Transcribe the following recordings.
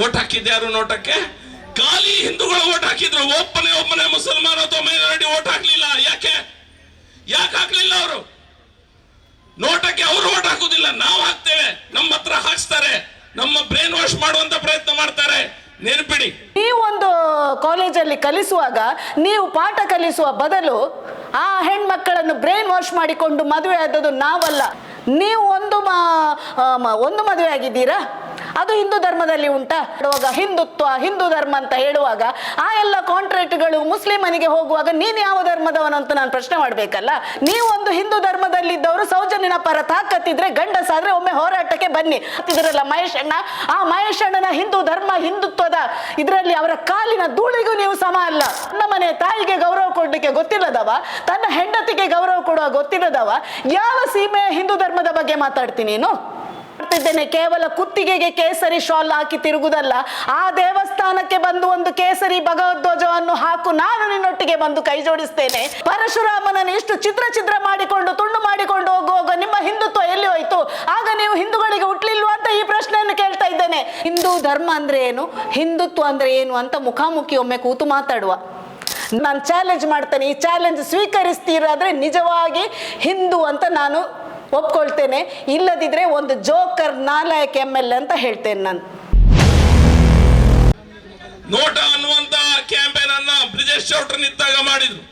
Vote ಹಾಕಿದ್ಯಾರು ನೋಟಕ್ಕೆ? ಖಾಲಿ ಹಿಂದೂಗಳು ಓಟ್ ಹಾಕಿದ್ರು. ಒಬ್ಬನೇ ಒಬ್ಬನೇ ಮುಸಲ್ಮಾನ ಅಥವಾ ಮೈನಾರಿಟಿ ಓಟ್ ಹಾಕ್ಲಿಲ್ಲ. ಯಾಕೆ? ಯಾಕೆ ಹಾಕ್ಲಿಲ್ಲ ಅವರು? ನೋಟಕ್ಕೆ ಅವರು ಓಟ್ ಹಾಕುದಿಲ್ಲ. ನಾವು ಹಾಕ್ತೇವೆ. ನಮ್ಮ ಹತ್ರ ಹಾಕ್ಸ್ತಾರೆ. ನಮ್ಮ ಬ್ರೈನ್ ವಾಶ್ ಮಾಡುವಂತ ಪ್ರಯತ್ನ ಮಾಡ್ತಾರೆ. ನೆನಪಿಡಿ. ಒಂದು ಕಾಲೇಜಲ್ಲಿ ಕಲಿಸುವಾಗ ನೀವು ಪಾಠ ಕಲಿಸುವ ಬದಲು ಆ ಹೆಣ್ಮಕ್ಕಳನ್ನು ಬ್ರೈನ್ ವಾಶ್ ಮಾಡಿಕೊಂಡು ಮದುವೆ ಆದದ್ದು ನಾವಲ್ಲ. ನೀವು ಒಂದು ಒಂದು ಮದುವೆ ಆಗಿದ್ದೀರಾ? ಅದು ಹಿಂದೂ ಧರ್ಮದಲ್ಲಿ ಉಂಟಾ? ಹೇಳುವಾಗ ಹಿಂದುತ್ವ, ಹಿಂದೂ ಧರ್ಮ ಅಂತ ಹೇಳುವಾಗ ಆ ಎಲ್ಲ ಕಾಂಟ್ರಾಕ್ಟ್ಗಳು ಮುಸ್ಲಿಮನಿಗೆ ಹೋಗುವಾಗ ನೀನು ಯಾವ ಧರ್ಮದವನು ಅಂತ ನಾನು ಪ್ರಶ್ನೆ ಮಾಡಬೇಕಲ್ಲ? ನೀವು ಒಂದು ಹಿಂದೂ ಧರ್ಮದಲ್ಲಿದ್ದವರು ಸೌಜನ್ಯನ ಪರ ತಾಕತ್ತಿದ್ರೆ ಗಂಡಸಾದ್ರೆ ಒಮ್ಮೆ ಹೋರಾಟಕ್ಕೆ ಬನ್ನಿ. ಇದ್ರಲ್ಲ ಮಹೇಶ್ ಅಣ್ಣ? ಆ ಮಹೇಶ್ ಅಣ್ಣನ ಹಿಂದೂ ಧರ್ಮ, ಹಿಂದುತ್ವದ ಇದರಲ್ಲಿ ಅವರ ಕಾಲಿನ ಧೂಳಿಗೂ ನೀವು ಸಮ ಅಲ್ಲ. ನನ್ನ ಮನೆ ತಾಯಿಗೆ ಗೌರವ ಕೊಡ್ಲಿಕ್ಕೆ ಗೊತ್ತಿಲ್ಲದವ, ತನ್ನ ಹೆಂಡತಿಗೆ ಗೌರವ ಕೊಡುವ ಗೊತ್ತಿಲ್ಲದವ, ಯಾವ ಸೀಮೆಯ ಹಿಂದೂ ಧರ್ಮದ ಬಗ್ಗೆ ಮಾತಾಡ್ತೀನಿ ನೀನು? ಮಾಡ್ತಿದ್ದೇನೆ ಕೇವಲ ಕುತ್ತಿಗೆಗೆ ಕೇಸರಿ ಶಾಲ್ ಹಾಕಿ ತಿರುಗುದಲ್ಲ, ಆ ದೇವಸ್ಥಾನಕ್ಕೆ ಬಂದು ಒಂದು ಕೇಸರಿ ಭಗವದ್ವಜವನ್ನು ಹಾಕು, ನಾನು ನಿನ್ನೊಟ್ಟಿಗೆ ಬಂದು ಕೈ ಜೋಡಿಸ್ತೇನೆ. ಪರಶುರಾಮನನ್ನು ಇಷ್ಟು ಚಿತ್ರ ಚಿತ್ರ ಮಾಡಿಕೊಂಡು, ತುಂಡು ಮಾಡಿಕೊಂಡು ಹೋಗುವಾಗ ನಿಮ್ಮ ಹಿಂದುತ್ವ ಎಲ್ಲಿ ಹೋಯ್ತು? ಆಗ ನೀವು ಹಿಂದೂಗಳಿಗೆ ಹುಟ್ಲಿಲ್ವಾ ಅಂತ ಈ ಪ್ರಶ್ನೆಯನ್ನು ಕೇಳ್ತಾ ಇದ್ದೇನೆ. ಹಿಂದೂ ಧರ್ಮ ಅಂದ್ರೆ ಏನು? ಹಿಂದುತ್ವ ಅಂದ್ರೆ ಏನು ಅಂತ ಮುಖಾಮುಖಿ ಒಮ್ಮೆ ಕೂತು ಮಾತಾಡುವ. ನಾನು ಚಾಲೆಂಜ್ ಮಾಡ್ತೇನೆ, ಈ ಚಾಲೆಂಜ್ ಸ್ವೀಕರಿಸ್ತೀರಾದ್ರೆ ನಿಜವಾಗಿ ಹಿಂದೂ ಅಂತ ನಾನು ಒಪ್ಕೊಳ್ತೇನೆ. ಇಲ್ಲದಿದ್ರೆ ಒಂದು ಜೋಕರ್ ನಾಲಾಯಕ್ ಎಂ ಎಲ್ ಅಂತ ಹೇಳ್ತೇನೆ ನಾನು. ನೋಟ ಅನ್ನುವಂತ ಕ್ಯಾಂಪೇನ್ ಅನ್ನ ಬ್ರಿಜೇಶ್ ಚೌಟ್ರನ್ ಇದ್ದಾಗ ಮಾಡಿದ್ರು.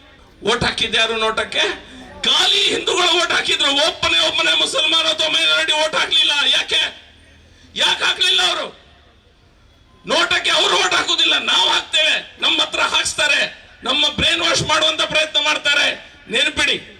ಓಟ್ ಹಾಕಿದ್ಯಾರು ನೋಟಕ್ಕೆ? ಖಾಲಿ ಹಿಂದೂಗಳು ಓಟ್ ಹಾಕಿದ್ರು. ಒಬ್ಬನೇ ಒಬ್ಬನೇ ಮುಸಲ್ಮಾನ ಅಥವಾ ಮೈನಾರಿಟಿ ಓಟ್ ಹಾಕ್ಲಿಲ್ಲ. ಯಾಕೆ? ಯಾಕೆ ಹಾಕ್ಲಿಲ್ಲ ಅವರು? ನೋಟಕ್ಕೆ ಅವರು ಓಟ್ ಹಾಕುದಿಲ್ಲ. ನಾವು ಹಾಕ್ತೇವೆ. ನಮ್ಮ ಹತ್ರ ಹಾಕ್ಸ್ತಾರೆ. ನಮ್ಮ ಬ್ರೈನ್ ವಾಶ್ ಮಾಡುವಂತ ಪ್ರಯತ್ನ ಮಾಡ್ತಾರೆ. ನೆನಪಿಡಿ.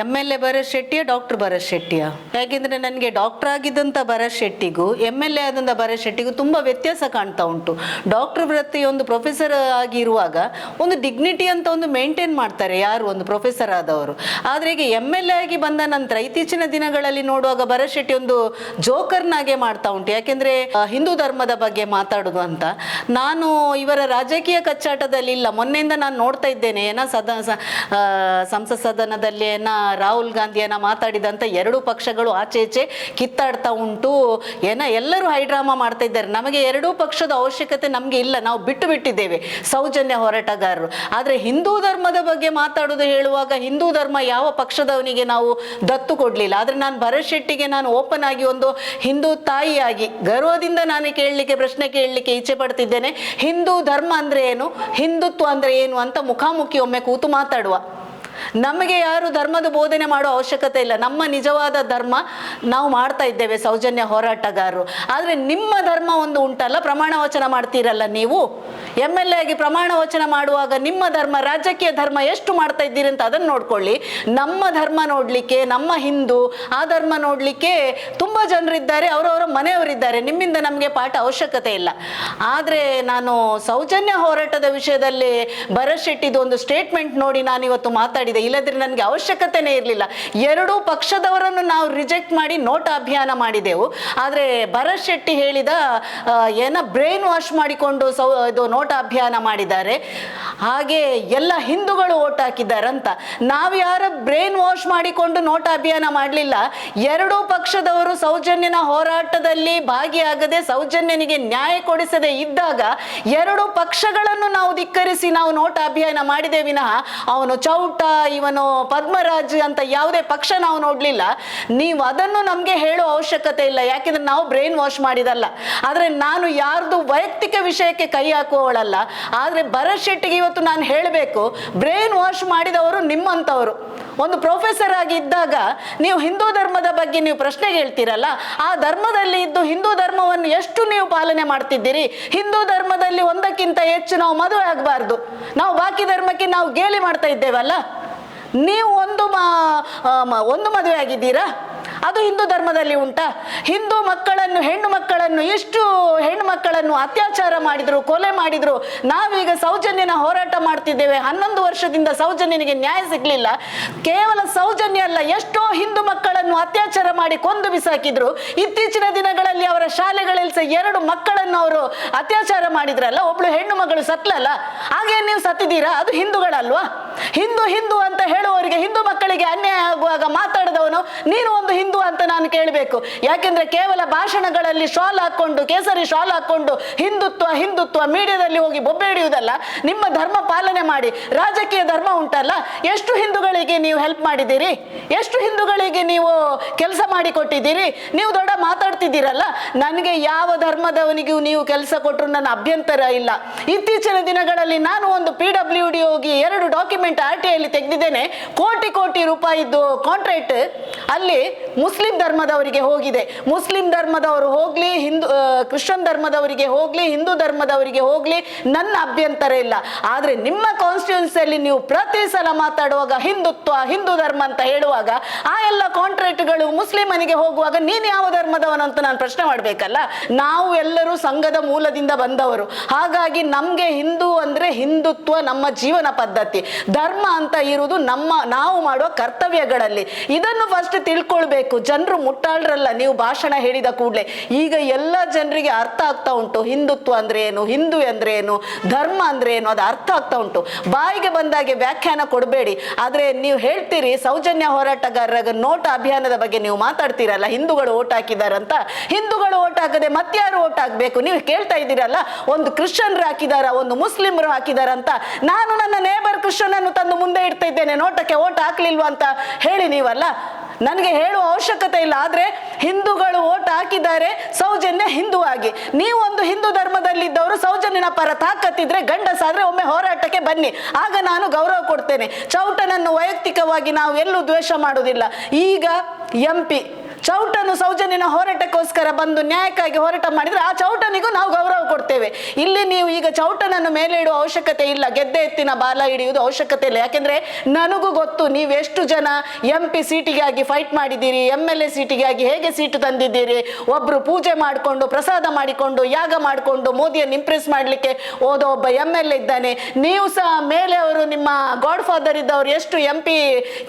ಎಂ ಎಲ್ ಎ ಭರತ್ ಶೆಟ್ಟಿಯ ಡಾಕ್ಟರ್ ಭರತ್ ಶೆಟ್ಟಿಯ? ಯಾಕೆಂದ್ರೆ ನನಗೆ ಡಾಕ್ಟರ್ ಆಗಿದ್ದಂಥ ಭರತ್ ಶೆಟ್ಟಿಗೂ ಎಂ ಎಲ್ ಎ ಆದಂಥ ಭರತ್ ಶೆಟ್ಟಿಗೂ ತುಂಬ ವ್ಯತ್ಯಾಸ ಕಾಣ್ತಾ ಉಂಟು. ಡಾಕ್ಟರ್ ವೃತ್ತಿ ಒಂದು ಪ್ರೊಫೆಸರ್ ಆಗಿರುವಾಗ ಒಂದು ಡಿಗ್ನಿಟಿ ಅಂತ ಒಂದು ಮೇಂಟೈನ್ ಮಾಡ್ತಾರೆ ಯಾರು, ಒಂದು ಪ್ರೊಫೆಸರ್ ಆದವರು. ಆದರೆ ಈಗ ಎಂ ಎಲ್ ಎ ಆಗಿ ಬಂದ ನಂತರ ಇತ್ತೀಚಿನ ದಿನಗಳಲ್ಲಿ ನೋಡುವಾಗ ಭರತ್ ಶೆಟ್ಟಿ ಒಂದು ಜೋಕರ್ನಾಗೆ ಮಾಡ್ತಾ ಉಂಟು. ಯಾಕೆಂದ್ರೆ ಹಿಂದೂ ಧರ್ಮದ ಬಗ್ಗೆ ಮಾತಾಡೋದು ಅಂತ. ನಾನು ಇವರ ರಾಜಕೀಯ ಕಚ್ಚಾಟದಲ್ಲಿ ಇಲ್ಲ ಮೊನ್ನೆಯಿಂದ ನಾನು ನೋಡ್ತಾ ಇದ್ದೇನೆ. ಏನ ಸದನ ಸಂಸತ್ ಸದನದಲ್ಲಿ ಏನ ರಾಹುಲ್ ಗಾಂಧಿಯನ್ನ ಮಾತಾಡಿದಂತ ಎರಡು ಪಕ್ಷಗಳು ಆಚೆ ಈಚೆ ಕಿತ್ತಾಡ್ತಾ ಉಂಟು. ಏನ, ಎಲ್ಲರೂ ಹೈಡ್ರಾಮಾ ಮಾಡ್ತಾ ಇದ್ದಾರೆ. ನಮಗೆ ಎರಡೂ ಪಕ್ಷದ ಅವಶ್ಯಕತೆ ನಮಗೆ ಇಲ್ಲ. ನಾವು ಬಿಟ್ಟು ಬಿಟ್ಟಿದ್ದೇವೆ ಸೌಜನ್ಯ ಹೋರಾಟಗಾರರು. ಆದರೆ ಹಿಂದೂ ಧರ್ಮದ ಬಗ್ಗೆ ಮಾತಾಡೋದು ಹೇಳುವಾಗ ಹಿಂದೂ ಧರ್ಮ ಯಾವ ಪಕ್ಷದವನಿಗೆ ನಾವು ದತ್ತು ಕೊಡಲಿಲ್ಲ. ಆದರೆ ನಾನು ಭರತ್ ಶೆಟ್ಟಿಗೆ ನಾನು ಓಪನ್ ಆಗಿ ಒಂದು ಹಿಂದೂ ತಾಯಿಯಾಗಿ ಗರ್ವದಿಂದ ನಾನು ಕೇಳಲಿಕ್ಕೆ, ಪ್ರಶ್ನೆ ಕೇಳಲಿಕ್ಕೆ ಇಚ್ಛೆ ಪಡ್ತಿದ್ದೇನೆ. ಹಿಂದೂ ಧರ್ಮ ಅಂದ್ರೆ ಏನು? ಹಿಂದುತ್ವ ಅಂದ್ರೆ ಏನು ಅಂತ ಮುಖಾಮುಖಿ ಒಮ್ಮೆ ಕೂತು ಮಾತಾಡುವ. ನಮಗೆ ಯಾರು ಧರ್ಮದ ಬೋಧನೆ ಮಾಡೋ ಅವಶ್ಯಕತೆ ಇಲ್ಲ. ನಮ್ಮ ನಿಜವಾದ ಧರ್ಮ ನಾವು ಮಾಡ್ತಾ ಇದ್ದೇವೆ ಸೌಜನ್ಯ ಹೋರಾಟಗಾರರು. ಆದರೆ ನಿಮ್ಮ ಧರ್ಮ ಒಂದು ಉಂಟಲ್ಲ, ಪ್ರಮಾಣ ವಚನ ಮಾಡ್ತೀರಲ್ಲ ನೀವು? ಎಂ ಎಲ್ ಎ ಆಗಿ ಪ್ರಮಾಣ ವಚನ ಮಾಡುವಾಗ ನಿಮ್ಮ ಧರ್ಮ, ರಾಜಕೀಯ ಧರ್ಮ ಎಷ್ಟು ಮಾಡ್ತಾ ಇದ್ದೀರಿ ಅಂತ ಅದನ್ನು ನೋಡ್ಕೊಳ್ಳಿ. ನಮ್ಮ ಧರ್ಮ ನೋಡಲಿಕ್ಕೆ, ನಮ್ಮ ಹಿಂದೂ ಆ ಧರ್ಮ ನೋಡಲಿಕ್ಕೆ ತುಂಬ ಜನರಿದ್ದಾರೆ, ಅವರವರ ಮನೆಯವರಿದ್ದಾರೆ. ನಿಮ್ಮಿಂದ ನಮಗೆ ಪಾಠ ಅವಶ್ಯಕತೆ ಇಲ್ಲ. ಆದರೆ ನಾನು ಸೌಜನ್ಯ ಹೋರಾಟದ ವಿಷಯದಲ್ಲಿ ಭರತ್ ಶೆಟ್ಟಿದು ಒಂದು ಸ್ಟೇಟ್ಮೆಂಟ್ ನೋಡಿ ನಾನು ಇವತ್ತು ಮಾತಾಡಿದೆ ಇಲ್ಲದ್ರೆ ನನಗೆ ಅವಶ್ಯಕತೆನೇ ಇರಲಿಲ್ಲ. ಎರಡೂ ಪಕ್ಷದವರನ್ನು ನಾವು ರಿಜೆಕ್ಟ್ ಮಾಡಿ ನೋಟ ಅಭಿಯಾನ ಮಾಡಿದೆವು. ಆದರೆ ಭರತ್ ಶೆಟ್ಟಿ ಹೇಳಿದ ಏನ ಬ್ರೈನ್ ವಾಶ್ ಮಾಡಿಕೊಂಡು ಸೌ, ಇದು ನೋಟ ಅಭಿಯಾನ ಮಾಡಿದ್ದಾರೆ. ಹಾಗೆ ಎಲ್ಲ ಹಿಂದೂಗಳು ಓಟ್ ಹಾಕಿದ್ದಾರಂತ. ನಾವು ಯಾರ ಬ್ರೈನ್ ವಾಶ್ ಮಾಡಿಕೊಂಡು ನೋಟ ಅಭಿಯಾನ ಮಾಡಲಿಲ್ಲ. ಎರಡೂ ಪಕ್ಷದವರು ಸೌಜನ್ಯನ ಹೋರಾಟದಲ್ಲಿ ಭಾಗಿಯಾಗದೆ ಸೌಜನ್ಯನಿಗೆ ನ್ಯಾಯ ಕೊಡಿಸದೆ ಇದ್ದಾಗ ಎರಡು ಪಕ್ಷಗಳನ್ನು ನಾವು ಧಿಕ್ಕರಿಸಿ ನಾವು ನೋಟ ಅಭಿಯಾನ ಮಾಡಿದೆ ವಿನಃ ಅವನು ಚೌಟ ಇವನು ಪದ್ಮರಾಜ್ ಅಂತ ಯಾವುದೇ ಪಕ್ಷ ನಾವು ನೋಡಲಿಲ್ಲ. ನೀವು ಅದನ್ನು ನಮಗೆ ಹೇಳೋ ಅವಶ್ಯಕತೆ ಇಲ್ಲ. ಯಾಕೆಂದ್ರೆ ನಾವು ಬ್ರೈನ್ ವಾಶ್ ಮಾಡಿದಲ್ಲ. ಆದರೆ ನಾನು ಯಾರ್ದು ವೈಯಕ್ತಿಕ ವಿಷಯಕ್ಕೆ ಕೈ ಹಾಕುವವಳಲ್ಲ. ಆದರೆ ಭರತ್ ಶೆಟ್ಟಿಗೆ ಇವತ್ತು ನಾನು ಹೇಳಬೇಕು, ಬ್ರೈನ್ ವಾಶ್ ಮಾಡಿದವರು ನಿಮ್ಮಂಥವರು. ಒಂದು ಪ್ರೊಫೆಸರ್ ಆಗಿ ಇದ್ದಾಗ ನೀವು ಹಿಂದೂ ಧರ್ಮದ ಬಗ್ಗೆ ನೀವು ಪ್ರಶ್ನೆ ಕೇಳ್ತೀರಲ್ಲ ಆ ಧರ್ಮದಲ್ಲಿ ಇದ್ದು ಹಿಂದೂ ಧರ್ಮವನ್ನು ಎಷ್ಟು ನೀವು ಪಾಲನೆ ಮಾಡ್ತಿದ್ದೀರಿ? ಹಿಂದೂ ಧರ್ಮದಲ್ಲಿ ಒಂದಕ್ಕಿಂತ ಹೆಚ್ಚು ನಾವು ಮದುವೆ ಆಗಬಾರ್ದು. ನಾವು ಬಾಕಿ ಧರ್ಮಕ್ಕೆ ನಾವು ಗೇಲಿ ಮಾಡ್ತಾ ಇದ್ದೇವಲ್ಲ? ನೀವು ಒಂದು ಮ- ಒಂದು ಮದುವೆ ಆಗಿದ್ದೀರಾ? ಅದು ಹಿಂದೂ ಧರ್ಮದಲ್ಲಿ ಉಂಟಾ. ಹಿಂದೂ ಮಕ್ಕಳನ್ನು, ಹೆಣ್ಣು ಮಕ್ಕಳನ್ನು, ಎಷ್ಟು ಹೆಣ್ಣು ಮಕ್ಕಳನ್ನು ಅತ್ಯಾಚಾರ ಮಾಡಿದ್ರು, ಕೊಲೆ ಮಾಡಿದ್ರು, ನಾವೀಗ ಸೌಜನ್ಯನ ಹೋರಾಟ ಮಾಡ್ತಿದ್ದೇವೆ. ಹನ್ನೊಂದು ವರ್ಷದಿಂದ ಸೌಜನ್ಯನಿಗೆ ನ್ಯಾಯ ಸಿಗ್ಲಿಲ್ಲ. ಕೇವಲ ಸೌಜನ್ಯ ಅಲ್ಲ, ಎಷ್ಟೋ ಹಿಂದೂ ಮಕ್ಕಳನ್ನು ಅತ್ಯಾಚಾರ ಮಾಡಿ ಕೊಂದು ಬಿಸಾಕಿದ್ರು. ಇತ್ತೀಚಿನ ದಿನಗಳಲ್ಲಿ ಅವರ ಶಾಲೆಗಳಲ್ಲಿ ಸಹ ಎರಡು ಮಕ್ಕಳನ್ನು ಅವರು ಅತ್ಯಾಚಾರ ಮಾಡಿದ್ರಲ್ಲ, ಒಬ್ಳು ಹೆಣ್ಣು ಮಗಳು ಸತ್ಲಲ್ಲ? ಹಾಗೆ ನೀವು ಸತ್ತಿದ್ದೀರಾ? ಅದು ಹಿಂದೂಗಳಲ್ವಾ? ಹಿಂದೂ ಹಿಂದೂ ಅಂತ ಹೇಳುವವರಿಗೆ, ಹಿಂದೂ ಮಕ್ಕಳಿಗೆ ಅನ್ಯಾಯ ಆಗುವಾಗ ಮಾತಾಡಿದವನು, ನೀನು ಒಂದು ಹಿಂದೂ ಅಂತ ನಾನು ಕೇಳಬೇಕು. ಯಾಕೆಂದ್ರೆ ಕೇವಲ ಭಾಷಣಗಳಲ್ಲಿ ಶಾಲ್ ಹಾಕೊಂಡು ಕೇಸರಿ ಶಾಲ್ ಹಾಕೊಂಡು ಹಿಂದುತ್ವ ಹಿಂದುತ್ವ ಮೀಡಿಯಾದಲ್ಲಿ ಹೋಗಿ ಬೊಬ್ಬೆ ಹಿಡಿಯುವುದಲ್ಲ, ನಿಮ್ಮ ಧರ್ಮ ಪಾಲನೆ ಮಾಡಿ. ರಾಜಕೀಯ ಧರ್ಮ ಉಂಟಲ್ಲ, ಎಷ್ಟು ಹಿಂದೂಗಳಿಗೆ ನೀವು ಹೆಲ್ಪ್ ಮಾಡಿದ್ದೀರಿ? ಎಷ್ಟು ಹಿಂದೂಗಳಿಗೆ ನೀವು ಕೆಲಸ ಮಾಡಿಕೊಟ್ಟಿದ್ದೀರಿ? ನೀವು ದೊಡ್ಡ ಮಾತಾಡ್ತಿದ್ದೀರಲ್ಲ, ನನಗೆ ಯಾವ ಧರ್ಮದವನಿಗೂ ನೀವು ಕೆಲಸ ಕೊಟ್ಟರು ನನ್ನ ಅಭ್ಯಂತರ ಇಲ್ಲ. ಇತ್ತೀಚಿನ ದಿನಗಳಲ್ಲಿ ನಾನು ಒಂದು ಪಿ ಡಬ್ಲ್ಯೂ ಡಿ ಹೋಗಿ ಎರಡು ಡಾಕ್ಯುಮೆಂಟ್ ಆರ್ ಟಿ ಐಲಿ ತೆಗೆದಿದ್ದೇನೆ. ಕೋಟಿ ಕೋಟಿ ರೂಪಾಯಿದ್ದು ಕಾಂಟ್ರಾಕ್ಟ್ ಅಲ್ಲಿ ಮುಸ್ಲಿಂ ಧರ್ಮದವರಿಗೆ ಹೋಗಿದೆ. ಮುಸ್ಲಿಂ ಧರ್ಮದವರು ಹೋಗ್ಲಿ, ಹಿಂದೂ ಕ್ರಿಶ್ಚಿಯನ್ ಧರ್ಮದವರಿಗೆ ಹೋಗ್ಲಿ, ಹಿಂದೂ ಧರ್ಮದವರಿಗೆ ಹೋಗ್ಲಿ, ನನ್ನ ಅಭ್ಯಂತರ ಇಲ್ಲ. ಆದ್ರೆ ನಿಮ್ಮ ಕಾನ್ಸ್ಟಿಟ್ಯೂನ್ಸಿಯಲ್ಲಿ ನೀವು ಪ್ರತಿ ಸಲ ಮಾತಾಡುವಾಗ ಹಿಂದುತ್ವ, ಹಿಂದೂ ಧರ್ಮ ಅಂತ ಹೇಳುವಾಗ, ಆ ಎಲ್ಲ ಕಾಂಟ್ರಾಕ್ಟ್ಗಳು ಮುಸ್ಲಿಮನಿಗೆ ಹೋಗುವಾಗ ನೀನು ಯಾವ ಧರ್ಮದವನು ಅಂತ ನಾನು ಪ್ರಶ್ನೆ ಮಾಡಬೇಕಲ್ಲ? ನಾವು ಎಲ್ಲರೂ ಸಂಘದ ಮೂಲದಿಂದ ಬಂದವರು. ಹಾಗಾಗಿ ನಮಗೆ ಹಿಂದೂ ಅಂದ್ರೆ ಹಿಂದುತ್ವ ನಮ್ಮ ಜೀವನ ಪದ್ಧತಿ. ಧರ್ಮ ಅಂತ ಇರುವುದು ನಮ್ಮ, ನಾವು ಮಾಡುವ ಕರ್ತವ್ಯಗಳಲ್ಲಿ. ಇದನ್ನು ಫಸ್ಟ್ ತಿಳ್ಕೊಳ್ಬೇಕು. ಜನರು ಮುಟ್ಟಾಳ್ರಲ್ಲ, ನೀವು ಭಾಷಣ ಹೇಳಿದ ಕೂಡಲೇ. ಈಗ ಎಲ್ಲ ಜನರಿಗೆ ಅರ್ಥ ಆಗ್ತಾ ಉಂಟು. ಹಿಂದುತ್ವ ಅಂದ್ರೆ ಏನು? ಹಿಂದೂ ಅಂದ್ರೆ ಏನು? ಧರ್ಮ ಅಂದ್ರೆ ಏನು? ಅದು ಅರ್ಥ ಆಗ್ತಾ ಉಂಟು. ಬಾಯಿಗೆ ಬಂದಾಗೆ ವ್ಯಾಖ್ಯಾನ ಕೊಡಬೇಡಿ. ಆದ್ರೆ ನೀವು ಹೇಳ್ತೀರಿ, ಸೌಜನ್ಯ ಹೋರಾಟಗಾರರ ನೋಟ ಅಭಿಯಾನದ ಬಗ್ಗೆ ನೀವು ಮಾತಾಡ್ತೀರಲ್ಲ, ಹಿಂದೂಗಳು ಓಟ್ ಹಾಕಿದಾರಂತ? ಹಿಂದೂಗಳು ಓಟ್ ಹಾಕದೆ ಮತ್ಯಾರು ಓಟ್ ಹಾಕ್ಬೇಕು? ನೀವು ಕೇಳ್ತಾ ಇದ್ದೀರಲ್ಲ, ಒಂದು ಕ್ರಿಶ್ಚಿಯನ್ರು ಹಾಕಿದಾರ, ಒಂದು ಮುಸ್ಲಿಮರು ಹಾಕಿದಾರಂತ? ನಾನು ನನ್ನ ನೇಬರ್ ಕ್ರಿಶ್ಚಿಯನ್ ತಂದು ಮುಂದೆ ಇಡ್ತಾ ಇದ್ದೇನೆ, ನೋಟಕ್ಕೆ ಓಟ್ ಹಾಕ್ಲಿಲ್ವಾ ಅಂತ ಹೇಳಿ ನೀವಲ್ಲ? ನನಗೆ ಹೇಳುವ ಅವಶ್ಯಕತೆ ಇಲ್ಲ, ಆದರೆ ಹಿಂದೂಗಳು ಓಟ್ ಹಾಕಿದ್ದಾರೆ, ಸೌಜನ್ಯ ಹಿಂದೂ ಆಗಿ. ನೀವೊಂದು ಹಿಂದೂ ಧರ್ಮದಲ್ಲಿದ್ದವರು ಸೌಜನ್ಯನ ಪರ ತಾಕತ್ತಿದ್ರೆ ಗಂಡಸಾದ್ರೆ ಒಮ್ಮೆ ಹೋರಾಟಕ್ಕೆ ಬನ್ನಿ. ಆಗ ನಾನು ಗೌರವ ಕೊಡ್ತೇನೆ. ಚೌಟನನ್ನು ವೈಯಕ್ತಿಕವಾಗಿ ನಾವು ಎಲ್ಲೂ ದ್ವೇಷ ಮಾಡುವುದಿಲ್ಲ. ಈಗ ಎಂ ಪಿ ಚೌಟನು ಸೌಜನ್ಯನ ಹೋರಾಟಕ್ಕೋಸ್ಕರ ಬಂದು ನ್ಯಾಯಕ್ಕಾಗಿ ಹೋರಾಟ ಮಾಡಿದ್ರೆ ಆ ಚೌಟನಿಗೂ ನಾವು ಗೌರವ ಕೊಡ್ತೇವೆ. ಇಲ್ಲಿ ನೀವು ಈಗ ಚೌಟನನ್ನು ಮೇಲೆ ಇಡುವ ಅವಶ್ಯಕತೆ ಇಲ್ಲ. ಗೆದ್ದೆ ಎತ್ತಿನ ಬಾಲ ಹಿಡಿಯುವುದು ಅವಶ್ಯಕತೆ ಇಲ್ಲ. ಯಾಕೆಂದ್ರೆ ನನಗೂ ಗೊತ್ತು, ನೀವು ಎಷ್ಟು ಜನ ಎಂ ಪಿ ಸೀಟಿಗಾಗಿ ಫೈಟ್ ಮಾಡಿದ್ದೀರಿ ಎಂ ಎಲ್ ಎ ಸೀಟಿಗಾಗಿ ಹೇಗೆ ಸೀಟು ತಂದಿದ್ದೀರಿ? ಒಬ್ರು ಪೂಜೆ ಮಾಡಿಕೊಂಡು, ಪ್ರಸಾದ ಮಾಡಿಕೊಂಡು, ಯಾಗ ಮಾಡಿಕೊಂಡು, ಮೋದಿಯನ್ನು ಇಂಪ್ರೆಸ್ ಮಾಡಲಿಕ್ಕೆ ಓದೋ ಒಬ್ಬ ಎಂ ಎಲ್ ಎ ಇದ್ದಾನೆ. ನೀವು ಸಹ ಮೇಲೆ ಅವರು ನಿಮ್ಮ ಗಾಡ್ ಫಾದರ್ ಇದ್ದವರು ಎಷ್ಟು ಎಂ ಪಿ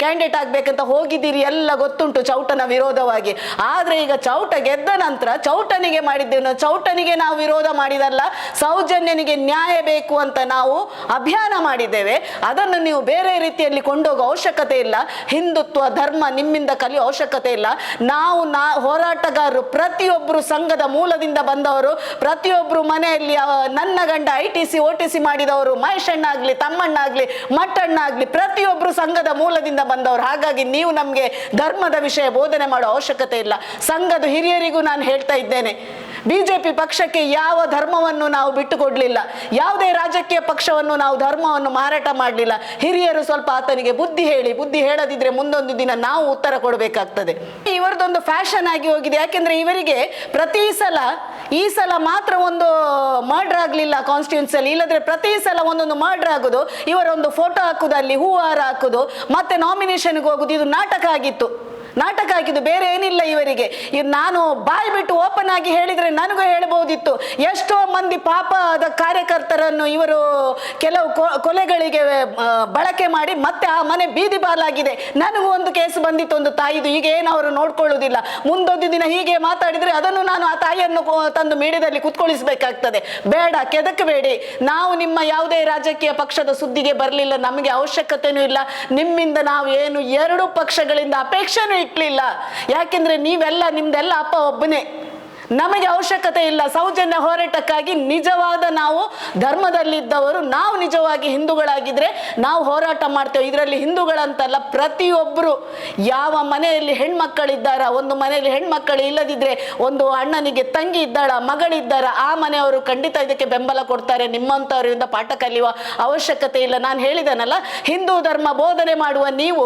ಕ್ಯಾಂಡಿಡೇಟ್ ಆಗ್ಬೇಕಂತ ಹೋಗಿದ್ದೀರಿ? ಎಲ್ಲ ಗೊತ್ತುಂಟು ಚೌಟನ ವಿರೋಧವಾಗಿ. ಆದ್ರೆ ಈಗ ಚೌಟ ಗೆದ್ದ ನಂತರ ಚೌಟನಿಗೆ ಮಾಡಿದ್ದೇವೆ ನಾವು ಚೌಟನಿಗೆ ನಾವು ವಿರೋಧ ಮಾಡಿದಲ್ಲ, ಸೌಜನ್ಯನಿಗೆ ನ್ಯಾಯ ಬೇಕು ಅಂತ ನಾವು ಅಭಿಯಾನ ಮಾಡಿದ್ದೇವೆ. ಅದನ್ನು ನೀವು ಬೇರೆ ರೀತಿಯಲ್ಲಿ ಕೊಂಡೋಗೋ ಅವಶ್ಯಕತೆ ಇಲ್ಲ. ಹಿಂದುತ್ವ, ಧರ್ಮ ನಿಮ್ಮಿಂದ ಕಲಿಯೋ ಅವಶ್ಯಕತೆ ಇಲ್ಲ. ನಾವು ನಾ, ಹೋರಾಟಗಾರರು ಪ್ರತಿಯೊಬ್ಬರು ಸಂಘದ ಮೂಲದಿಂದ ಬಂದವರು ಪ್ರತಿಯೊಬ್ಬರು ಮನೆಯಲ್ಲಿ ನನ್ನ ಗಂಡ I T C, O T C ಮಾಡಿದವರು ಮಹೇಶಣ್ಣಾಗ್ಲಿ ತಮ್ಮಣ್ಣಾಗ್ಲಿ ತಮ್ಮಣ್ಣ ಆಗ್ಲಿ ಮಟ್ಟಣ್ಣ ಆಗ್ಲಿ ಪ್ರತಿಯೊಬ್ಬರು ಸಂಘದ ಮೂಲದಿಂದ ಬಂದವರು. ಹಾಗಾಗಿ ನೀವು ನಮಗೆ ಧರ್ಮದ ವಿಷಯ ಬೋಧನೆ ಮಾಡೋ ಅವಶ್ಯಕತೆ ಇಲ್ಲ. ಸಂಘದ ಹಿರಿಯರಿಗೂ ನಾನು ಹೇಳ್ತಾ ಇದ್ದೇನೆ, ಬಿಜೆಪಿ ಪಕ್ಷಕ್ಕೆ ಯಾವ ಧರ್ಮವನ್ನು ನಾವು ಬಿಟ್ಟು ಕೊಡ್ಲಿಲ್ಲ ಯಾವುದೇ ರಾಜಕೀಯ ಪಕ್ಷವನ್ನು ನಾವು ಧರ್ಮವನ್ನು ಮಾರಾಟ ಮಾಡಲಿಲ್ಲ, ಹಿರಿಯರು ಸ್ವಲ್ಪ ಆತನಿಗೆ ಬುದ್ಧಿ ಹೇಳಿ, ಬುದ್ಧಿ ಹೇಳದಿದ್ರೆ ಮುಂದೊಂದು ದಿನ ನಾವು ಉತ್ತರ ಕೊಡಬೇಕಾಗ್ತದೆ. ಇವರದೊಂದು ಫ್ಯಾಷನ್ ಆಗಿ ಹೋಗಿದೆ, ಯಾಕೆಂದ್ರೆ ಇವರಿಗೆ ಪ್ರತಿ ಸಲ, ಈ ಸಲ ಮಾತ್ರ ಒಂದು ಮರ್ಡರ್ ಆಗ್ಲಿಲ್ಲ ಕಾನ್ಸ್ಟಿಟ್ಯೂನ್ಸಿಯಲ್ಲಿ, ಇಲ್ಲದ್ರೆ ಪ್ರತಿ ಸಲ ಒಂದೊಂದು ಮರ್ಡರ್ ಆಗೋದು, ಇವರೊಂದು ಫೋಟೋ ಹಾಕುದು ಅಲ್ಲಿ, ಹೂವಾರ ಹಾಕುದು, ಮತ್ತೆ ನಾಮಿನೇಷನ್ಗೆ ಹೋಗುದು, ಇದು ನಾಟಕ ಆಗಿತ್ತು. ನಾಟಕ ಹಾಕಿದ್ದು ಬೇರೆ ಏನಿಲ್ಲ ಇವರಿಗೆ. ಇವ್ ನಾನು ಬಾಯಿ ಬಿಟ್ಟು ಓಪನ್ ಆಗಿ ಹೇಳಿದರೆ ನನಗೂ ಹೇಳಬಹುದಿತ್ತು ಎಷ್ಟೋ ಮಂದಿ ಪಾಪದ ಕಾರ್ಯಕರ್ತರನ್ನು ಇವರು ಕೆಲವು ಕೊಲೆಗಳಿಗೆ ಬಳಕೆ ಮಾಡಿ ಮತ್ತೆ ಆ ಮನೆ ಬೀದಿ ಬಾಲಾಗಿದೆ. ನನಗೂ ಒಂದು ಕೇಸ್ ಬಂದಿತ್ತು ಒಂದು ತಾಯಿದು. ಈಗ ಏನು ಅವರು ನೋಡ್ಕೊಳ್ಳುವುದಿಲ್ಲ ಮುಂದೊಂದು ದಿನ ಹೀಗೆ ಮಾತಾಡಿದ್ರೆ ಅದನ್ನು ನಾನು ಆ ತಾಯಿಯನ್ನು ತಂದು ಮೀಡಿಯಾದಲ್ಲಿ ಕುತ್ಕೊಳಿಸಬೇಕಾಗ್ತದೆ. ಬೇಡ ಕೆದಕಬೇಡಿ ನಾವು ನಿಮ್ಮ ಯಾವುದೇ ರಾಜಕೀಯ ಪಕ್ಷದ ಸುದ್ದಿಗೆ ಬರಲಿಲ್ಲ. ನಮಗೆ ಅವಶ್ಯಕತೆನೂ ಇಲ್ಲ. ನಿಮ್ಮಿಂದ ನಾವು ಏನು ಎರಡು ಪಕ್ಷಗಳಿಂದ ಅಪೇಕ್ಷೆನೂ ಇಟ್ಲಿಲ್ಲ. ಯಾಕೆಂದ್ರೆ ನೀವೆಲ್ಲ ನಿಮ್ದೆಲ್ಲ ಅಪ್ಪ ಒಬ್ಬನೇ. ನಮಗೆ ಅವಶ್ಯಕತೆ ಇಲ್ಲ. ಸೌಜನ್ಯ ಹೋರಾಟಕ್ಕಾಗಿ ನಿಜವಾದ ನಾವು ಧರ್ಮದಲ್ಲಿದ್ದವರು, ನಾವು ನಿಜವಾಗಿ ಹಿಂದೂಗಳಾಗಿದ್ರೆ ನಾವು ಹೋರಾಟ ಮಾಡ್ತೇವೆ. ಇದರಲ್ಲಿ ಹಿಂದೂಗಳಂತಲ್ಲ ಪ್ರತಿಯೊಬ್ಬರು ಯಾವ ಮನೆಯಲ್ಲಿ ಹೆಣ್ಮಕ್ಕಳಿದ್ದಾರ, ಒಂದು ಮನೆಯಲ್ಲಿ ಹೆಣ್ಮಕ್ಕಳು ಇಲ್ಲದಿದ್ರೆ ಒಂದು ಅಣ್ಣನಿಗೆ ತಂಗಿ ಇದ್ದಾಳ, ಮಗಳಿದ್ದಾರ, ಆ ಮನೆಯವರು ಖಂಡಿತ ಇದಕ್ಕೆ ಬೆಂಬಲ ಕೊಡ್ತಾರೆ. ನಿಮ್ಮಂಥವರಿಂದ ಪಾಠ ಕಲಿಯುವ ಅವಶ್ಯಕತೆ ಇಲ್ಲ. ನಾನು ಹೇಳಿದನಲ್ಲ, ಹಿಂದೂ ಧರ್ಮ ಬೋಧನೆ ಮಾಡುವ ನೀವು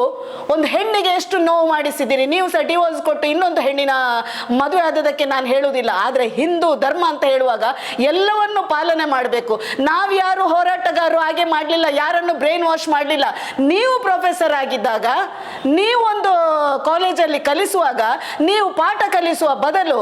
ಒಂದು ಹೆಣ್ಣಿಗೆ ಎಷ್ಟು ನೋವು ಮಾಡಿಸಿದ್ದೀರಿ ನೀವು ಸಹ ಡಿವೋರ್ಸ್ ಕೊಟ್ಟು ಇನ್ನೊಂದು ಹೆಣ್ಣಿನ ಮದುವೆ ಆದದಕ್ಕೆ ನಾನು ಹೇಳುವುದಿಲ್ಲ. ಆದರೆ ಹಿಂದೂ ಧರ್ಮ ಅಂತ ಹೇಳುವಾಗ ಎಲ್ಲವನ್ನು ಪಾಲನೆ ಮಾಡಬೇಕು. ನಾವು ಯಾರು ಹೋರಾಟಗಾರರು ಹಾಗೆ ಮಾಡಲಿಲ್ಲ, ಯಾರನ್ನು ಬ್ರೈನ್ ವಾಶ್ ಮಾಡಲಿಲ್ಲ. ನೀವು ಪ್ರೊಫೆಸರ್ ಆಗಿದ್ದಾಗ, ನೀವೊಂದು ಕಾಲೇಜಲ್ಲಿ ಕಲಿಸುವಾಗ, ನೀವು ಪಾಠ ಕಲಿಸುವ ಬದಲು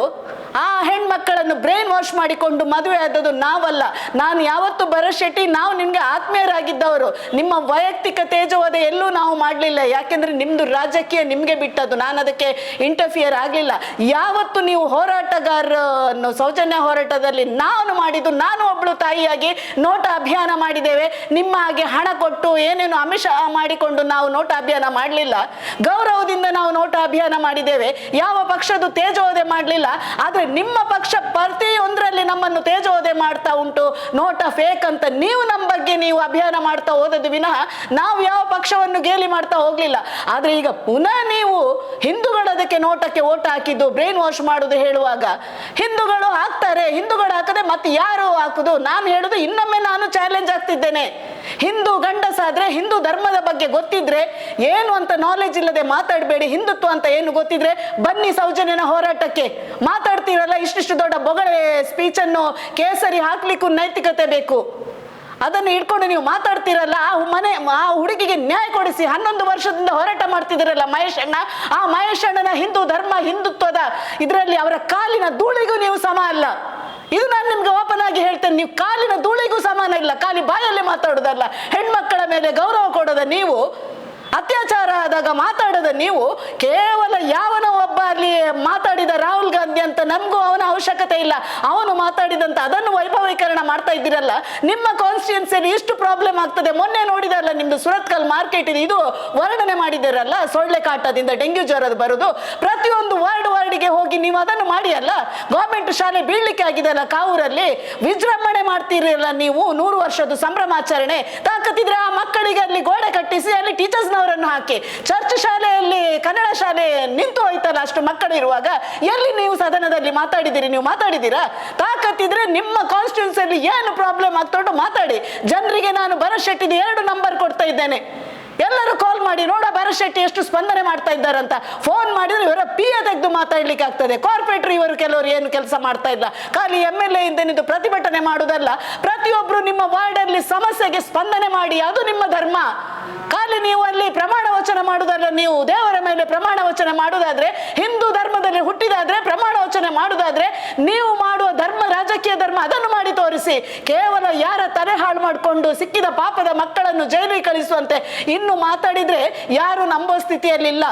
ಆ ಹೆಣ್ಮಕ್ಕಳನ್ನು ಬ್ರೈನ್ ವಾಶ್ ಮಾಡಿಕೊಂಡು ಮದುವೆ ಆದದ್ದು ನಾವಲ್ಲ. ನಾನು ಯಾವತ್ತು ಭರತ್ ಶೆಟ್ಟಿ, ನಾವು ನಿಮಗೆ ಆತ್ಮೀಯರಾಗಿದ್ದವರು. ನಿಮ್ಮ ವೈಯಕ್ತಿಕ ತೇಜವಾದ ಎಲ್ಲೂ ನಾವು ಮಾಡಲಿಲ್ಲ. ಯಾಕೆಂದ್ರೆ ನಿಮ್ದು ರಾಜಕೀಯ ನಿಮಗೆ ಬಿಟ್ಟದ್ದು. ನಾನು ಅದಕ್ಕೆ ಇಂಟರ್ಫಿಯರ್ ಆಗಲಿಲ್ಲ. ಯಾವತ್ತು ನೀವು ಹೋರಾಟಗಾರನ್ನು ಸೌಜನ್ಯ ಹೋರಾಟದಲ್ಲಿ ನಾನು ಮಾಡಿದ್ದು, ನಾನು ಒಬ್ಬಳು ತಾಯಿಯಾಗಿ ನೋಟ ಅಭಿಯಾನ ಮಾಡಿದ್ದೇವೆ. ನಿಮ್ಮ ಹಾಗೆ ಹಣ ಕೊಟ್ಟು ಏನೇನು ಅಮಿಷ ಮಾಡಿಕೊಂಡು ನಾವು ನೋಟ ಅಭಿಯಾನ ಮಾಡಲಿಲ್ಲ. ಗೌರವದಿಂದ ನಾವು ನೋಟ ಅಭಿಯಾನ ಮಾಡಿದ್ದೇವೆ. ಯಾವ ಪಕ್ಷದ ತೇಜೋದೆ ಮಾಡಲಿಲ್ಲ. ಆದ್ರೆ ನಿಮ್ಮ ಪಕ್ಷ ಪ್ರತಿಯೊಂದರಲ್ಲಿ ನಮ್ಮನ್ನು ತೇಜೋದೆ ಮಾಡ್ತಾ ಉಂಟು. ನೋಟ ಫೇಕ್ ಅಂತ ನೀವು ನಮ್ಮ ಬಗ್ಗೆ ನೀವು ಅಭಿಯಾನ ಮಾಡ್ತಾ ಹೋದದ್ದು ವಿನಃ ನಾವು ಯಾವ ಪಕ್ಷವನ್ನು ಗೇಲಿ ಮಾಡ್ತಾ ಹೋಗ್ಲಿಲ್ಲ. ಆದ್ರೆ ಈಗ ಪುನಃ ನೀವು ಹಿಂದೂಗಳು ಅದಕ್ಕೆ ನೋಟಕ್ಕೆ ಓಟ್ ಹಾಕಿದ್ದು ಬ್ರೈನ್ ವಾಶ್ ಮಾಡುದು ಹೇಳುವಾಗ, ಹಿಂದೂಗಳು ಹಾಕ್ತಾರೆ, ಹಿಂದೂಗಳು ಹಾಕದೆ ಮತ್ತೆ ಯಾರು ಹಾಕುದು? ನಾನು ಹೇಳುದು ಇನ್ನೊಮ್ಮೆ ನಾನು ಚಾಲೆಂಜ್ ಆಗ್ತಿದ್ದೇನೆ. ಹಿಂದೂ ಗಂಡಸಾದ್ರೆ ಹಿಂದೂ ಧರ್ಮದ ಬಗ್ಗೆ ಗೊತ್ತಿದ್ರೆ ಏನು ಅಂತ ನಾಲೆಜ್ ಇಲ್ಲದೆ ಮಾತಾಡಬೇಡಿ, ಹಿಂದುತ್ವ ಅಂತ ಏನು ಗೊತ್ತಿದ್ರೆ ಬನ್ನಿ ಸೌಜನ್ಯನ ಹೋರಾಟಕ್ಕೆ. ಮಾತಾಡ್ತೀರಲ್ಲ, ಇಷ್ಟಿಷ್ಟು ದೊಡ್ಡ ಬೊಗಳೆ ಸ್ಪೀಚನ್ನು ಕೇಸರಿ ಹಾಕ್ಲಿಕ್ಕೂ ನೈತಿಕತೆ ಬೇಕು. ಅದನ್ನು ಇಟ್ಕೊಂಡು ನೀವು ಮಾತಾಡ್ತೀರಲ್ಲ, ಆ ಮನೆ, ಆ ಹುಡುಗಿಗೆ ನ್ಯಾಯ ಕೊಡಿಸಿ ಹನ್ನೊಂದು ವರ್ಷದಿಂದ ಹೋರಾಟ ಮಾಡ್ತಿದ್ದೀರಲ್ಲ ಮಹೇಶ್ ಅಣ್ಣ. ಆ ಮಹೇಶ್ ಅಣ್ಣನ ಹಿಂದೂ ಧರ್ಮ, ಹಿಂದುತ್ವದ ಇದರಲ್ಲಿ ಅವರ ಕಾಲಿನ ಧೂಳಿಗೂ ನೀವು ಸಮ ಅಲ್ಲ. ಇದು ನಾನು ನಿಮ್ಗೆ ಓಪನ್ ಆಗಿ ಹೇಳ್ತೇನೆ, ನೀವು ಕಾಲಿನ ಧೂಳಿಗೂ ಸಮಾನ ಇಲ್ಲ, ಖಾಲಿ ಬಾಯಲ್ಲಿ ಮಾತಾಡೋದಲ್ಲ. ಹೆಣ್ಮಕ್ಕಳ ಮೇಲೆ ಗೌರವ ಕೊಡದ ನೀವು, ಅತ್ಯಾಚಾರ ಆದಾಗ ಮಾತಾಡದ ನೀವು, ಕೇವಲ ಯಾವನ ಒಬ್ಬ ಅಲ್ಲಿ ಮಾತಾಡಿದ ರಾಹುಲ್ ಗಾಂಧಿ ಅಂತ ನಮಗೂ ಅವನ ಅವಶ್ಯಕತೆ ಇಲ್ಲ. ಅವನು ಮಾತಾಡಿದಂತ ಅದನ್ನು ವೈಭವೀಕರಣ ಮಾಡ್ತಾ ಇದ್ದೀರಲ್ಲ, ನಿಮ್ಮ ಕಾನ್ಸ್ಟಿಟ್ಯೂನ್ಸಿಯಲ್ಲಿ ಇಷ್ಟು ಪ್ರಾಬ್ಲಮ್ ಆಗ್ತದೆ. ಮೊನ್ನೆ ನೋಡಿದಲ್ಲ ನಿಮ್ದು ಸುರತ್ಕಲ್ ಮಾರ್ಕೆಟ್ ಇದೆ, ಇದು ವರ್ಣನೆ ಮಾಡಿದಿರಲ್ಲ ಸೊಳ್ಳೆ ಕಾಟದಿಂದ ಡೆಂಗ್ಯೂ ಜ್ವರದ ಬರೋದು. ಪ್ರತಿಯೊಂದು ವಾರ್ಡ್ ವಾರ್ಡಿಗೆ ಹೋಗಿ ನೀವು ಅದನ್ನು ಮಾಡಿ ಅಲ್ಲ ಗೌರ್ಮೆಂಟ್ ಶಾಲೆ ಬೀಳ್ಲಿಕ್ಕೆ ಆಗಿದೆ ಅಲ್ಲ ಕಾವೂರಲ್ಲಿ? ವಿಜೃಂಭಣೆ ಮಾಡ್ತೀರಲ್ಲ ನೀವು? ನೂರು ವರ್ಷದ ಸಂಭ್ರಮಾಚರಣೆ. ತಾಕತ್ತಿದ್ರೆ ಆ ಮಕ್ಕಳಿಗೆ ಅಲ್ಲಿ ಗೋಡೆ ಕಟ್ಟಿಸಿ, ಅಲ್ಲಿ ಟೀಚರ್ಸ್ ನವರನ್ನು ಹಾಕಿ. ಚರ್ಚ್ ಶಾಲೆಯಲ್ಲಿ, ಕನ್ನಡ ಶಾಲೆ ನಿಂತು ಹೋಯ್ತಲ್ಲ ಅಷ್ಟು ಮಕ್ಕಳು ಇರುವಾಗ? ಎಲ್ಲಿ ನೀವು ಸದನದಲ್ಲಿ ಮಾತಾಡಿದಿರಿ? ನೀವು ಮಾತಾಡಿದಿರಾ? ತಾಕತ್ತಿದ್ರೆ ನಿಮ್ಮ ಕಾನ್ಸ್ಟಿಟ್ಯೂನ್ಸಿಯಲ್ಲಿ ಏನು ಪ್ರಾಬ್ಲಮ್ ಆಗ್ತೊಂಡು ಮಾತಾಡಿ. ಜನರಿಗೆ ನಾನು ಬರೋ ಶೆಟ್ಟಿದ ಎರಡು ನಂಬರ್ ಕೊಡ್ತಾ ಇದ್ದೇನೆ. ಎಲ್ಲರೂ ಕಾಲ್ ಮಾಡಿ, ನೋಡ ಶೆಟ್ಟಿ ಎಷ್ಟು ಸ್ಪಂದನೆ ಮಾಡ್ತಾ ಇದ್ದಾರಂತ ಫೋನ್ ಮಾಡಿದ್ರೆ ಇವರ ಪಿ ಎ ತೆಗೆದು ಮಾತಾಡ್ಲಿಕ್ಕೆ ಆಗ್ತದೆ. ಕಾರ್ಪೊರೇಟರ್ ಇವರು ಕೆಲವರು ಏನು ಕೆಲಸ ಮಾಡ್ತಾ ಇಲ್ಲ. ಖಾಲಿ ಎಂ ಎಲ್ ಎ ಇಂದ ಪ್ರತಿಭಟನೆ ಮಾಡುವುದಲ್ಲ ಪ್ರತಿಯೊಬ್ಬರು ನಿಮ್ಮ ವಾರ್ಡಲ್ಲಿ ಸಮಸ್ಯೆಗೆ ಸ್ಪಂದನೆ ಮಾಡಿ, ಅದು ನಿಮ್ಮ ಧರ್ಮ. ಖಾಲಿ ನೀವು ಅಲ್ಲಿ ಪ್ರಮಾಣ ವಚನ ಮಾಡುವುದಲ್ಲ ನೀವು ದೇವರ ಮೇಲೆ ಪ್ರಮಾಣ ವಚನ ಮಾಡುವುದಾದ್ರೆ ಹಿಂದೂ ಧರ್ಮದಲ್ಲಿ ಹುಟ್ಟಿದಾದ್ರೆ ಪ್ರಮಾಣ ವಚನ ಮಾಡುವುದಾದ್ರೆ ನೀವು ಮಾಡುವ ಧರ್ಮ, ರಾಜಕೀಯ ಧರ್ಮ ಅದನ್ನು ಮಾಡಿ ತೋರಿಸಿ. ಕೇವಲ ಯಾರ ತಲೆ ಹಾಳು ಮಾಡಿಕೊಂಡು ಸಿಕ್ಕಿದ ಪಾಪದ ಮಕ್ಕಳನ್ನು ಜೈಲಿಗೆ ಕಳಿಸುವಂತೆ ಇನ್ನು ಮಾತಾಡಿದ್ರೆ ಯಾರು ನಂಬೋ ಸ್ಥಿತಿಯಲ್ಲಿಲ್ಲ.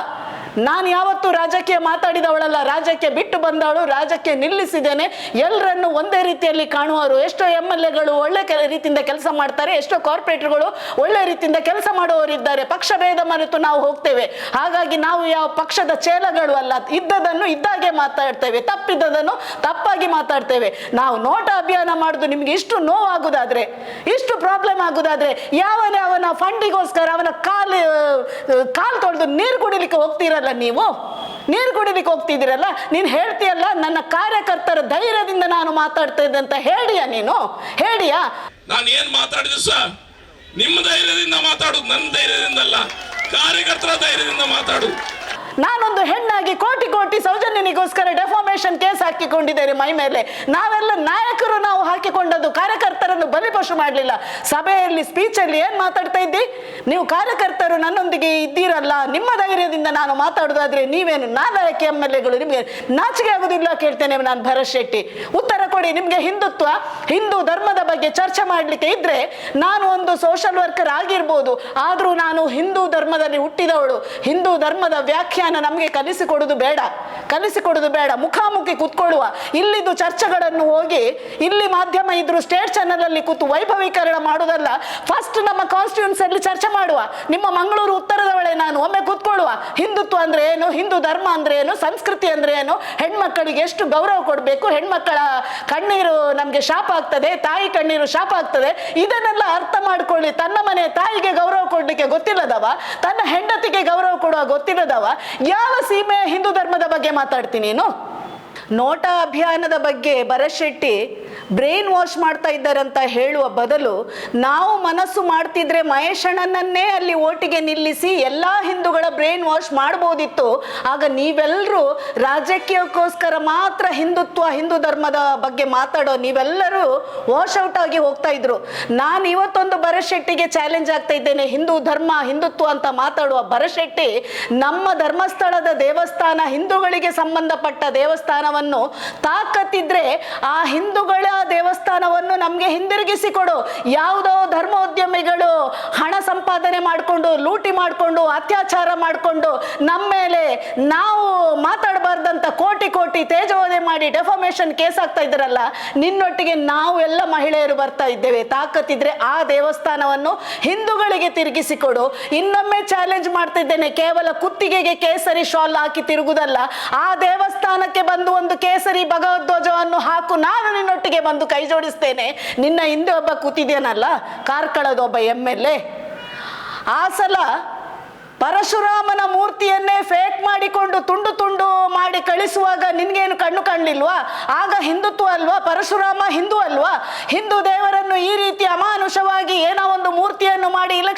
ನಾನು ಯಾವತ್ತು ರಾಜಕೀಯ ಮಾತಾಡಿದವಳಲ್ಲ ರಾಜ್ಯಕ್ಕೆ ಬಿಟ್ಟು ಬಂದವಳು ರಾಜ್ಯಕ್ಕೆ ನಿಲ್ಲಿಸಿದ್ದೇನೆ. ಎಲ್ಲರನ್ನು ಒಂದೇ ರೀತಿಯಲ್ಲಿ ಕಾಣುವರು ಎಷ್ಟೋ ಎಂ ಎಲ್ ಎಗಳು ಒಳ್ಳೆ ರೀತಿಯಿಂದ ಕೆಲಸ ಮಾಡ್ತಾರೆ, ಎಷ್ಟೋ ಕಾರ್ಪೊರೇಟರ್ಗಳು ಒಳ್ಳೆ ರೀತಿಯಿಂದ ಕೆಲಸ ಮಾಡುವವರಿದ್ದಾರೆ. ಪಕ್ಷ ಭೇದ ಮರೆತು ನಾವು ಹೋಗ್ತೇವೆ. ಹಾಗಾಗಿ ನಾವು ಯಾವ ಪಕ್ಷದ ಚೇಲಗಳು ಅಲ್ಲ ಇದ್ದದನ್ನು ಇದ್ದಾಗೆ ಮಾತಾಡ್ತೇವೆ. ತಪ್ಪಿದ್ದದನ್ನು ತಪ್ಪಾಗಿ ಮಾತಾಡ್ತೇವೆ. ನಾವು ನೋಟ ಅಭಿಯಾನ ಮಾಡುದು ನಿಮ್ಗೆ ಇಷ್ಟು ನೋವಾಗುದಾದ್ರೆ, ಇಷ್ಟು ಪ್ರಾಬ್ಲಮ್ ಆಗುದಾದ್ರೆ, ಯಾವನೇ ಅವನ ಫಂಡಿಗೋಸ್ಕರ ಅವನ ಕಾಲು ಕಾಲು ತೊಳೆದು ನೀರು ಕುಡಿಲಿಕ್ಕೆ ಹೋಗ್ತೀರಲ್ಲ ನೀವು? ನೀರು ಕುಡಿಲಿಕ್ಕೆ ಹೋಗ್ತಿದ್ದೀರಲ್ಲ? ನೀನು ಹೇಳ್ತೀಯಲ್ಲ, ನನ್ನ ಕಾರ್ಯಕರ್ತರ ಧೈರ್ಯದಿಂದ ನಾನು ಮಾತಾಡ್ತಾ ಇದ್ದೆ ಅಂತ ಹೇಳಿಯಾ ನೀನು? ಹೇಳಿಯಾ? ನಾನು ಏನ್ ಮಾತಾಡಿದ್ರು ಸರ್? ನಿಮ್ಮ ಧೈರ್ಯದಿಂದ ಮಾತಾಡು ನನ್ನ ಧೈರ್ಯದಿಂದ ಅಲ್ಲ ಕಾರ್ಯಕರ್ತರ ಧೈರ್ಯದಿಂದ ಮಾತಾಡುದು ನಾನೊಂದು ಹೆಣ್ಣಾಗಿ ಕೋಟಿ ಕೋಟಿ ಸೌಜನ್ಯನಿಗೋಸ್ಕರ ಡೆಫಾಮೇಶನ್ ಕೇಸ್ ಹಾಕಿಕೊಂಡಿದ್ದೇನೆ ಮೈ ಮೇಲೆ. ನಾವೆಲ್ಲ ನಾಯಕರು ನಾವು ಹಾಕಿಕೊಂಡದ್ದು ಕಾರ್ಯಕರ್ತರನ್ನು ಬಲಿಪಶು ಮಾಡಲಿಲ್ಲ. ಸಭೆಯಲ್ಲಿ ಸ್ಪೀಚಲ್ಲಿ ಏನ್ ಮಾತಾಡ್ತಾ ಇದ್ದಿ? ನೀವು ಕಾರ್ಯಕರ್ತರು ನನ್ನೊಂದಿಗೆ ಇದ್ದೀರಲ್ಲ, ನಿಮ್ಮ ಧೈರ್ಯದಿಂದ ನಾನು ಮಾತಾಡೋದಾದ್ರೆ ನೀವೇನು ನಾಲಾಯಕ ಎಂ ಎಲ್ ಎಗಳು ನಿಮಗೆ ನಾಚಿಕೆ ಆಗೋದಿಲ್ಲ ಕೇಳ್ತೇನೆ ನಾನು ಭರತ್ ಶೆಟ್ಟಿ. ಉತ್ತರ ಕೊಡಿ, ನಿಮಗೆ ಹಿಂದುತ್ವ, ಹಿಂದೂ ಧರ್ಮದ ಬಗ್ಗೆ ಚರ್ಚೆ ಮಾಡಲಿಕ್ಕೆ ಇದ್ರೆ ನಾನು ಒಂದು ಸೋಷಲ್ ವರ್ಕರ್ ಆಗಿರ್ಬೋದು. ಆದರೂ ನಾನು ಹಿಂದೂ ಧರ್ಮದಲ್ಲಿ ಹುಟ್ಟಿದವಳು. ಹಿಂದೂ ಧರ್ಮದ ವ್ಯಾಖ್ಯಾನ ನಮಗೆ ಕಲಿಸಿಕೊಡೋದು ಬೇಡ. ಕಲಿಸಿಕೊಡೋದು ಬೇಡ. ಮುಖಾಮುಖಿ ಕೂತ್ಕೊಳ್ಳುವ. ಇಲ್ಲಿದ್ದು ಚರ್ಚೆಗಳನ್ನು ಹೋಗಿ, ಇಲ್ಲಿ ಮಾಧ್ಯಮ ಇದ್ರು ಸ್ಟೇಟ್ ಚಾನೆಲ್ ಅಲ್ಲಿ ಕೂತು ವೈಭವೀಕರಣ ಮಾಡೋದಲ್ಲ. ಫಸ್ಟ್ ನಮ್ಮ ಕಾನ್ಸ್ಟಿಟ್ಯೂನ್ಸ್ ಅಲ್ಲಿ ಚರ್ಚೆ ಮಾಡುವ. ನಿಮ್ಮ ಮಂಗಳೂರು ಉತ್ತರದವಳೆ ನಾನು ಒಮ್ಮೆ ಕೂತ್ಕೊಳ್ಳುವ. ಹಿಂದುತ್ವ ಅಂದ್ರೆ ಏನು? ಹಿಂದೂ ಧರ್ಮ ಅಂದ್ರೆ ಏನು? ಸಂಸ್ಕೃತಿ ಅಂದ್ರೆ ಏನು? ಹೆಣ್ಮಕ್ಕಳಿಗೆ ಎಷ್ಟು ಗೌರವ ಕೊಡಬೇಕು? ಹೆಣ್ಮಕ್ಕಳ ಕಣ್ಣೀರು ನಮ್ಗೆ ಶಾಪ ಆಗ್ತದೆ, ತಾಯಿ ಕಣ್ಣೀರು ಶಾಪ ಆಗ್ತದೆ. ಇದನ್ನೆಲ್ಲ ಅರ್ಥ ಮಾಡ್ಕೊಳ್ಳಿ. ತನ್ನ ಮನೆ ತಾಯಿಗೆ ಗೌರವ ಕೊಡ್ಲಿಕ್ಕೆ ಗೊತ್ತಿಲ್ಲದವ, ತನ್ನ ಹೆಂಡತಿಗೆ ಗೌರವ ಗೊತ್ತಿರದವ ಯಾವ ಸೀಮೆಯ ಹಿಂದೂ ಧರ್ಮದ ಬಗ್ಗೆ ಮಾತಾಡ್ತೀನಿ ನೀನು? ನೋಟ ಅಭಿಯಾನದ ಬಗ್ಗೆ ಭರತ್ ಶೆಟ್ಟಿ ಬ್ರೈನ್ ವಾಶ್ ಮಾಡ್ತಾ ಅಂತ ಹೇಳುವ ಬದಲು ನಾವು ಮನಸ್ಸು ಮಾಡ್ತಿದ್ರೆ ಮಹೇಶಣ್ಣನನ್ನೇ ಅಲ್ಲಿ ಓಟಿಗೆ ನಿಲ್ಲಿಸಿ ಎಲ್ಲ ಹಿಂದೂಗಳ ಬ್ರೈನ್ ವಾಶ್ ಮಾಡ್ಬೋದಿತ್ತು. ಆಗ ನೀವೆಲ್ಲರೂ ರಾಜಕೀಯಕ್ಕೋಸ್ಕರ ಮಾತ್ರ ಹಿಂದುತ್ವ, ಹಿಂದೂ ಧರ್ಮದ ಬಗ್ಗೆ ಮಾತಾಡೋ ನೀವೆಲ್ಲರೂ ವಾಶ್ ಔಟ್ ಆಗಿ ಹೋಗ್ತಾ ಇದ್ರು. ನಾನು ಇವತ್ತೊಂದು ಭರಶೆಟ್ಟಿಗೆ ಚಾಲೆಂಜ್ ಆಗ್ತಾ ಇದ್ದೇನೆ, ಹಿಂದೂ ಧರ್ಮ, ಹಿಂದುತ್ವ ಅಂತ ಮಾತಾಡುವ ಭರಶೆಟ್ಟಿ ನಮ್ಮ ಧರ್ಮಸ್ಥಳದ ದೇವಸ್ಥಾನ, ಹಿಂದೂಗಳಿಗೆ ಸಂಬಂಧಪಟ್ಟ ದೇವಸ್ಥಾನವನ್ನು ತಾಕತ್ತಿದ್ರೆ ಆ ಹಿಂದೂಗಳ ದೇವಸ್ಥಾನವನ್ನು ನಮಗೆ ಹಿಂದಿರುಗಿಸಿ ಕೊಡು ಯಾವುದೋ ಧರ್ಮೋದ್ಯಮಿಗಳು ಹಣ ಸಂಪಾದನೆ ಮಾಡಿಕೊಂಡು, ಲೂಟಿ ಮಾಡಿಕೊಂಡು, ಅತ್ಯಾಚಾರ ಮಾಡಿಕೊಂಡು, ನಮ್ಮ ಮೇಲೆ ನಾವು ಮಾತಾಡಬಾರ್ದಂತ ಕೋಟಿ ಕೋಟಿ ತೇಜೋವಧೆ ಮಾಡಿ ಡೆಫಾಮೇಶನ್ ಕೇಸ್ ಆಗ್ತಾ ಇದ್ರಲ್ಲ, ನಿನ್ನೊಟ್ಟಿಗೆ ನಾವು ಎಲ್ಲ ಮಹಿಳೆಯರು ಬರ್ತಾ ಇದ್ದೇವೆ. ತಾಕತ್ತಿದ್ರೆ ಆ ದೇವಸ್ಥಾನವನ್ನು ಹಿಂದೂಗಳಿಗೆ ತಿರುಗಿಸಿಕೊಡು. ಇನ್ನೊಮ್ಮೆ ಚಾಲೆಂಜ್ ಮಾಡ್ತಿದ್ದೇನೆ, ಕೇವಲ ಕೇವಲ ಕುತ್ತಿಗೆಗೆ ಕೇಸರಿ ಶಾಲ್ ಹಾಕಿ ತಿರುಗುದಲ್ಲ, ಆ ದೇವಸ್ಥಾನಕ್ಕೆ ಬಂದು ಒಂದು ಕೇಸರಿ ಭಗವದ್ವಜವನ್ನು ಹಾಕು, ನಾನು ನಿನ್ನೊಟ್ಟಿಗೆ ಬಂದು ಕೈ ಜೋಡಿಸ್ತೇನೆ. ನಿನ್ನ ಹಿಂದೆ ಒಬ್ಬ ಕೂತಿದ್ಯಾನಲ್ಲ, ಕಾರ್ಕಳದ ಒಬ್ಬ ಎಂ ಎಲ್ ಎ. ಆ ಸಲ ಪರಶುರಾಮನ ಮೂರ್ತಿಯನ್ನೇ ಫೇಕ್ ಮಾಡಿಕೊಂಡು ತುಂಡು ತುಂಡು ಮಾಡಿ ಕಳಿಸುವಾಗ ನಿನ್ಗೇನು ಕಣ್ಣು ಕಾಣಲಿಲ್ವಾ? ಆಗ ಹಿಂದುತ್ವ ಅಲ್ವಾ? ಪರಶುರಾಮ ಹಿಂದೂ ಅಲ್ವಾ? ಹಿಂದೂ ದೇವರನ್ನು ಈ ರೀತಿ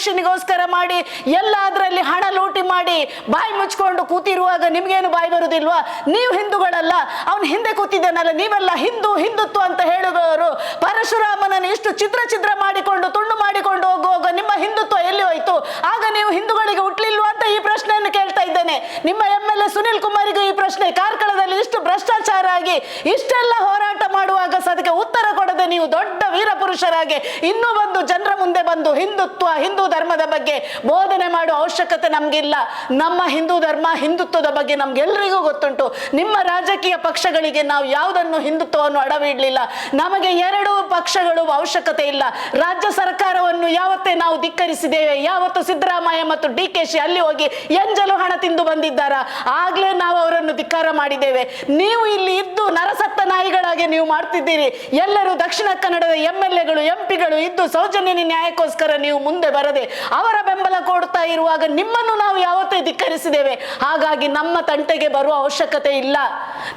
ಮಾಡಿ ಇಲೆಕ್ಷನ್ಗೋಸ್ಕರ ಮಾಡಿ ಎಲ್ಲ ಅದರಲ್ಲಿ ಹಣ ಲೂಟಿ ಮಾಡಿ, ಬಾಯಿ ಮುಚ್ಕೊಂಡು ಕೂತಿರುವಾಗ ನಿಮ್ಗೇನು ಬಾಯಿ ಬರುವುದಿಲ್ವಾ ನೀವು ಹಿಂದೂಗಳಲ್ಲ, ಅವನು ಹಿಂದೆ ಕೂತಿದ್ದಾನಲ್ಲ, ನೀವೆಲ್ಲ ಹಿಂದೂ ಹಿಂದುತ್ವ ಅಂತ ಹೇಳುವವರು. ಪರಶುರಾಮನನ್ನು ಇಷ್ಟು ಚಿತ್ರ ಚಿತ್ರ ಮಾಡಿಕೊಂಡು, ತುಂಡು ಮಾಡಿಕೊಂಡು ಹೋಗುವಾಗ ನಿಮ್ಮ ಹಿಂದುತ್ವ ಎಲ್ಲಿ ಹೋಯ್ತು? ಆಗ ನೀವು ಹಿಂದೂಗಳಿಗೆ ಹುಟ್ಲಿಲ್ವಾ ಅಂತ ಈ ಪ್ರಶ್ನೆಯನ್ನು ಕೇಳ್ತಾ ಇದ್ದೇನೆ. ನಿಮ್ಮ ಎಂ ಎಲ್ ಎ ಸುನಿಲ್ ಕುಮಾರಿಗೂ ಈ ಪ್ರಶ್ನೆ, ಕಾರ್ಕಳದಲ್ಲಿ ಇಷ್ಟು ಭ್ರಷ್ಟಾಚಾರ ಆಗಿ, ಇಷ್ಟೆಲ್ಲ ಹೋರಾಟ ಮಾಡುವಾಗ ಅದಕ್ಕೆ ಉತ್ತರ ಕೊಡದೆ ನೀವು ದೊಡ್ಡ ವೀರ ಪುರುಷರಾಗಿ ಇನ್ನೂ ಬಂದು ಜನರ ಮುಂದೆ ಬಂದು ಹಿಂದುತ್ವ ಹಿಂದೂ ಧರ್ಮದ ಬಗ್ಗೆ ಬೋಧನೆ ಮಾಡುವ ಅವಶ್ಯಕತೆ ನಮಗಿಲ್ಲ. ನಮ್ಮ ಹಿಂದೂ ಧರ್ಮ, ಹಿಂದುತ್ವದ ಬಗ್ಗೆ ನಮ್ಗೆಲ್ಲರಿಗೂ ಗೊತ್ತುಂಟು. ನಿಮ್ಮ ರಾಜಕೀಯ ಪಕ್ಷಗಳಿಗೆ ನಾವು ಯಾವುದನ್ನು ಹಿಂದುತ್ವವನ್ನು ಅಡವಿಡ್ಲಿಲ್ಲ. ನಮಗೆ ಎರಡು ಪಕ್ಷಗಳು ಅವಶ್ಯಕತೆ ಇಲ್ಲ. ರಾಜ್ಯ ಸರ್ಕಾರವನ್ನು ಯಾವತ್ತೇ ನಾವು ಧಿಕ್ಕರಿಸಿದ್ದೇವೆ, ಯಾವತ್ತು ಸಿದ್ದರಾಮಯ್ಯ ಮತ್ತು ಡಿ ಕೆ ಶಿ ಅಲ್ಲಿ ಹೋಗಿ ಎಂಜಲು ಹಣ ತಿಂದು ಬಂದಿದ್ದಾರ? ಆಗ್ಲೇ ನಾವು ಅವರನ್ನು ಧಿಕ್ಕಾರ ಮಾಡಿದ್ದೇವೆ. ನೀವು ಇಲ್ಲಿ ಇದ್ದು ನರಸತ್ತ ನಾಯಿಗಳಾಗಿ ನೀವು ಮಾಡ್ತಿದ್ದೀರಿ. ಎಲ್ಲರೂ ದಕ್ಷಿಣ ಕನ್ನಡದ ಎಂ ಎಲ್ ಎಗಳು ಎಂ ಪಿಗಳು ಇದ್ದು ಸೌಜನ್ಯ ನ್ಯಾಯಕ್ಕೋಸ್ಕರ ನೀವು ಮುಂದೆ ಬರದೆ ಅವರ ಬೆಂಬಲ ಕೊಡ್ತಾ ಇರುವಾಗ ನಿಮ್ಮನ್ನು ನಾವು ಯಾವತ್ತೂ ಧಿಕ್ಕರಿಸಿದ್ದೇವೆ. ಹಾಗಾಗಿ ನಮ್ಮ ತಂಟೆಗೆ ಬರುವ ಅವಶ್ಯಕತೆ ಇಲ್ಲ.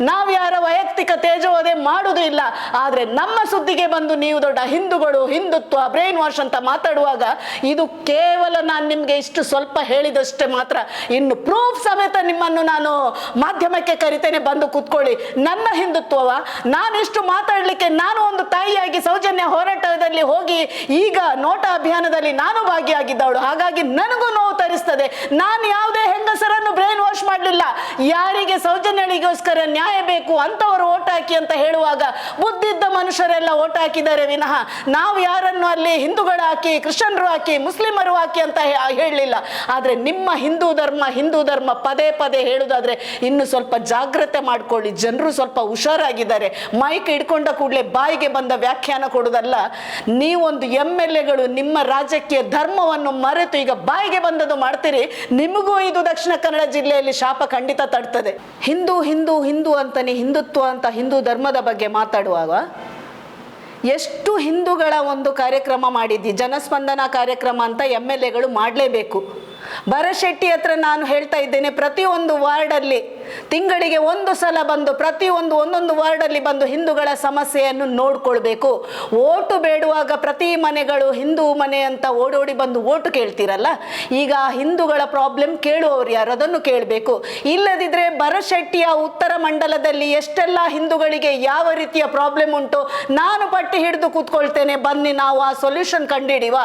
ನಾವು ಯಾರ ವೈಯಕ್ತಿಕ ತೇಜೋದೆ ಮಾಡುವುದು ಇಲ್ಲ. ಆದ್ರೆ ನಮ್ಮ ಸುದ್ದಿಗೆ ಬಂದು ನೀವು ದೊಡ್ಡ ಹಿಂದೂಗಳು, ಹಿಂದುತ್ವ ಬ್ರೈನ್ ವಾಶ್ ಅಂತ ಮಾತಾಡುವಾಗ ಇದು ಕೇವಲ ನಾನು ನಿಮ್ಗೆ ಇಷ್ಟು ಸ್ವಲ್ಪ ಹೇಳಿದಷ್ಟೇ ಮಾತ್ರ. ಇನ್ನು ಪ್ರೂಫ್ ಸಮೇತ ನಿಮ್ಮನ್ನು ನಾನು ಮಾಧ್ಯಮಕ್ಕೆ ಕರಿತೇನೆ, ಬಂದು ಕೂತ್ಕೊಳ್ಳಿ. ನನ್ನ ಹಿಂದುತ್ವವ? ನಾನಿಷ್ಟು ಮಾತಾಡಲಿಕ್ಕೆ ನಾನು ಒಂದು ತಾಯಿಯಾಗಿ ಸೌಜನ್ಯ ಹೋರಾಟದಲ್ಲಿ ಹೋಗಿ ಈಗ ನೋಟ ಅಭಿಯಾನದಲ್ಲಿ ನಾನು ಭಾಗಿಯಾಗಿದ್ದವಳು. ಹಾಗಾಗಿ ನನಗೂ ನೋವು ತರಿಸ್ತದೆ. ನಾನು ಯಾವುದೇ ಹೆಂಗಸರನ್ನು ಬ್ರೈನ್ ವಾಶ್ ಮಾಡಲಿಲ್ಲ. ಯಾರಿಗೆ ಸೌಜನ್ಯಳಿಗೋಸ್ಕರ ನ್ಯಾಯ ಬೇಕು ಅಂತವರು ಓಟ್ ಹಾಕಿ ಅಂತ ಹೇಳುವಾಗ ಬುದ್ಧಿದ್ದ ಮನುಷ್ಯರೆಲ್ಲ ಓಟ್ ಹಾಕಿದ್ದಾರೆ ವಿನಃ ನಾವು ಯಾರನ್ನು ಅಲ್ಲಿ ಹಿಂದೂಗಳು ಹಾಕಿ, ಕ್ರಿಶ್ಚಿಯನ್ರು ಹಾಕಿ, ಮುಸ್ಲಿಮರು ಹಾಕಿ ಅಂತ ಹೇಳಲಿಲ್ಲ. ಆದರೆ ನಿಮ್ಮ ಹಿಂದೂ ಧರ್ಮ ಹಿಂದೂ ಧರ್ಮ ಪದೇ ಪದೇ ಹೇಳುವುದಾದ್ರೆ ಇನ್ನು ಸ್ವಲ್ಪ ಜಾಗ್ರತೆ ಮಾಡ್ಕೊಳ್ಳಿ. ಜನರು ಸ್ವಲ್ಪ ಹುಷಾರಾಗಿದ್ದಾರೆ. ಮೈಕ್ ಹಿಡ್ಕೊಂಡ ಕೂಡಲೇ ಬಾಯಿಗೆ ಬಂದ ವ್ಯಾಖ್ಯಾನ ಕೊಡೋದಲ್ಲ, ನೀವೊಂದು ಎಂ ಎಲ್ ಎಗಳು ನಿಮ್ಮ ರಾಜಕೀಯ ಧರ್ಮವನ್ನು ಮರೆತು ಈಗ ಬಾಯಿಗೆ ಬಂದದ್ದು ಮಾಡ್ತೀರಿ? ನಿಮಗೂ ಇದು ದಕ್ಷಿಣ ಕನ್ನಡ ಜಿಲ್ಲೆಯಲ್ಲಿ ಶಾಪ ಖಂಡಿತ ತಡ್ತದೆ. ಹಿಂದೂ ಹಿಂದೂ ಹಿಂದೂ ಅಂತಾನೆ, ಹಿಂದುತ್ವ ಅಂತ ಹಿಂದೂ ಧರ್ಮದ ಬಗ್ಗೆ ಮಾತಾಡುವಾಗ ಎಷ್ಟು ಹಿಂದೂಗಳ ಒಂದು ಕಾರ್ಯಕ್ರಮ ಮಾಡಿದ್ದಿ? ಜನಸ್ಪಂದನ ಕಾರ್ಯಕ್ರಮ ಅಂತ ಎಂ ಎಲ್ ಎಗಳು ಮಾಡಲೇಬೇಕು. ಭರಶೆಟ್ಟಿ ಹತ್ರ ನಾನು ಹೇಳ್ತಾ ಇದ್ದೇನೆ, ಪ್ರತಿಯೊಂದು ವಾರ್ಡಲ್ಲಿ ತಿಂಗಳಿಗೆ ಒಂದು ಸಲ ಬಂದು ಪ್ರತಿಯೊಂದು ಒಂದೊಂದು ವಾರ್ಡಲ್ಲಿ ಬಂದು ಹಿಂದೂಗಳ ಸಮಸ್ಯೆಯನ್ನು ನೋಡ್ಕೊಳ್ಬೇಕು. ಓಟು ಬೇಡುವಾಗ ಪ್ರತಿ ಮನೆಗಳು ಹಿಂದೂ ಮನೆ ಅಂತ ಓಡೋಡಿ ಬಂದು ಓಟು ಕೇಳ್ತೀರಲ್ಲ? ಈಗ ಹಿಂದೂಗಳ ಪ್ರಾಬ್ಲಮ್ ಕೇಳುವವರು ಯಾರು? ಅದನ್ನು ಕೇಳಬೇಕು. ಇಲ್ಲದಿದ್ರೆ ಭರಶೆಟ್ಟಿಯ ಉತ್ತರ ಮಂಡಲದಲ್ಲಿ ಎಷ್ಟೆಲ್ಲ ಹಿಂದೂಗಳಿಗೆ ಯಾವ ರೀತಿಯ ಪ್ರಾಬ್ಲಮ್ ಉಂಟು, ನಾನು ಪಟ್ಟಿ ಹಿಡಿದು ಕೂತ್ಕೊಳ್ತೇನೆ, ಬನ್ನಿ ನಾವು ಆ ಸೊಲ್ಯೂಷನ್ ಕಂಡಿಡಿವ.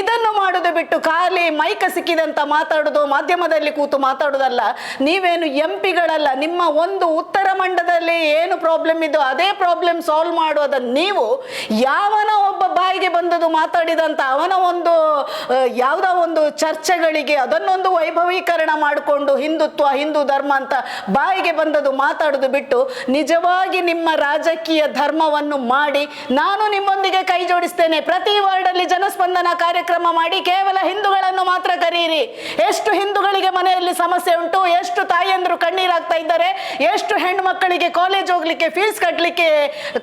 ಇದನ್ನು ಮಾಡೋದು ಬಿಟ್ಟು ಖಾಲಿ ಮೈಕ ಸಿಕ್ಕಿದಂತ ಮಾತಾಡೋದು, ಮಾಧ್ಯಮದಲ್ಲಿ ಕೂತು ಮಾತಾಡೋದಲ್ಲ. ನೀವೇನು ಎಂ ಪಿಗಳಲ್ಲ ನಿಮ್ಮ ಒಂದು ಉತ್ತರ ಮಂಡದಲ್ಲಿ ಏನು ಪ್ರಾಬ್ಲಮ್ ಇದೋ ಅದೇ ಪ್ರಾಬ್ಲಮ್ ಸಾಲ್ವ್ ಮಾಡೋದ ನೀವು ಯಾವನ ಒಬ್ಬ ಬಾಯಿಗೆ ಬಂದದು ಮಾತಾಡಿದಂತ ಅವನ ಒಂದು ಯಾವುದ ಒಂದು ಚರ್ಚೆಗಳಿಗೆ ಅದನ್ನೊಂದು ವೈಭವೀಕರಣ ಮಾಡಿಕೊಂಡು ಹಿಂದುತ್ವ, ಹಿಂದೂ ಧರ್ಮ ಅಂತ ಬಾಯಿಗೆ ಬಂದದು ಮಾತಾಡೋದು ಬಿಟ್ಟು ನಿಜವಾಗಿ ನಿಮ್ಮ ರಾಜಕೀಯ ಧರ್ಮವನ್ನು ಮಾಡಿ ನಾನು ನಿಮ್ಮೊಂದಿಗೆ ಕೈ ಜೋಡಿಸ್ತೇನೆ. ಪ್ರತಿ ವಾರ್ಡಲ್ಲಿ ಜನಸ್ಪಂದನ ಕಾರ್ಯಕ್ರಮ ಮಾಡಿ ಕೇವಲ ಹಿಂದೂಗಳನ್ನು ಮಾತ್ರ ಕರೀರಿ. ಎಷ್ಟು ಹಿಂದೂಗಳಿಗೆ ಮನೆಯಲ್ಲಿ ಸಮಸ್ಯೆ ಉಂಟು, ಎಷ್ಟು ತಾಯಿಯಂದ್ರು ಕಣ್ಣೀರಾಗ್ತಾ ಇದ್ದಾರೆ. ಎಷ್ಟು ಹೆಣ್ಣು ಮಕ್ಕಳಿಗೆ ಕಾಲೇಜ್ ಹೋಗ್ಲಿಕ್ಕೆ ಫೀಸ್ ಕಟ್ಟಲಿಕ್ಕೆ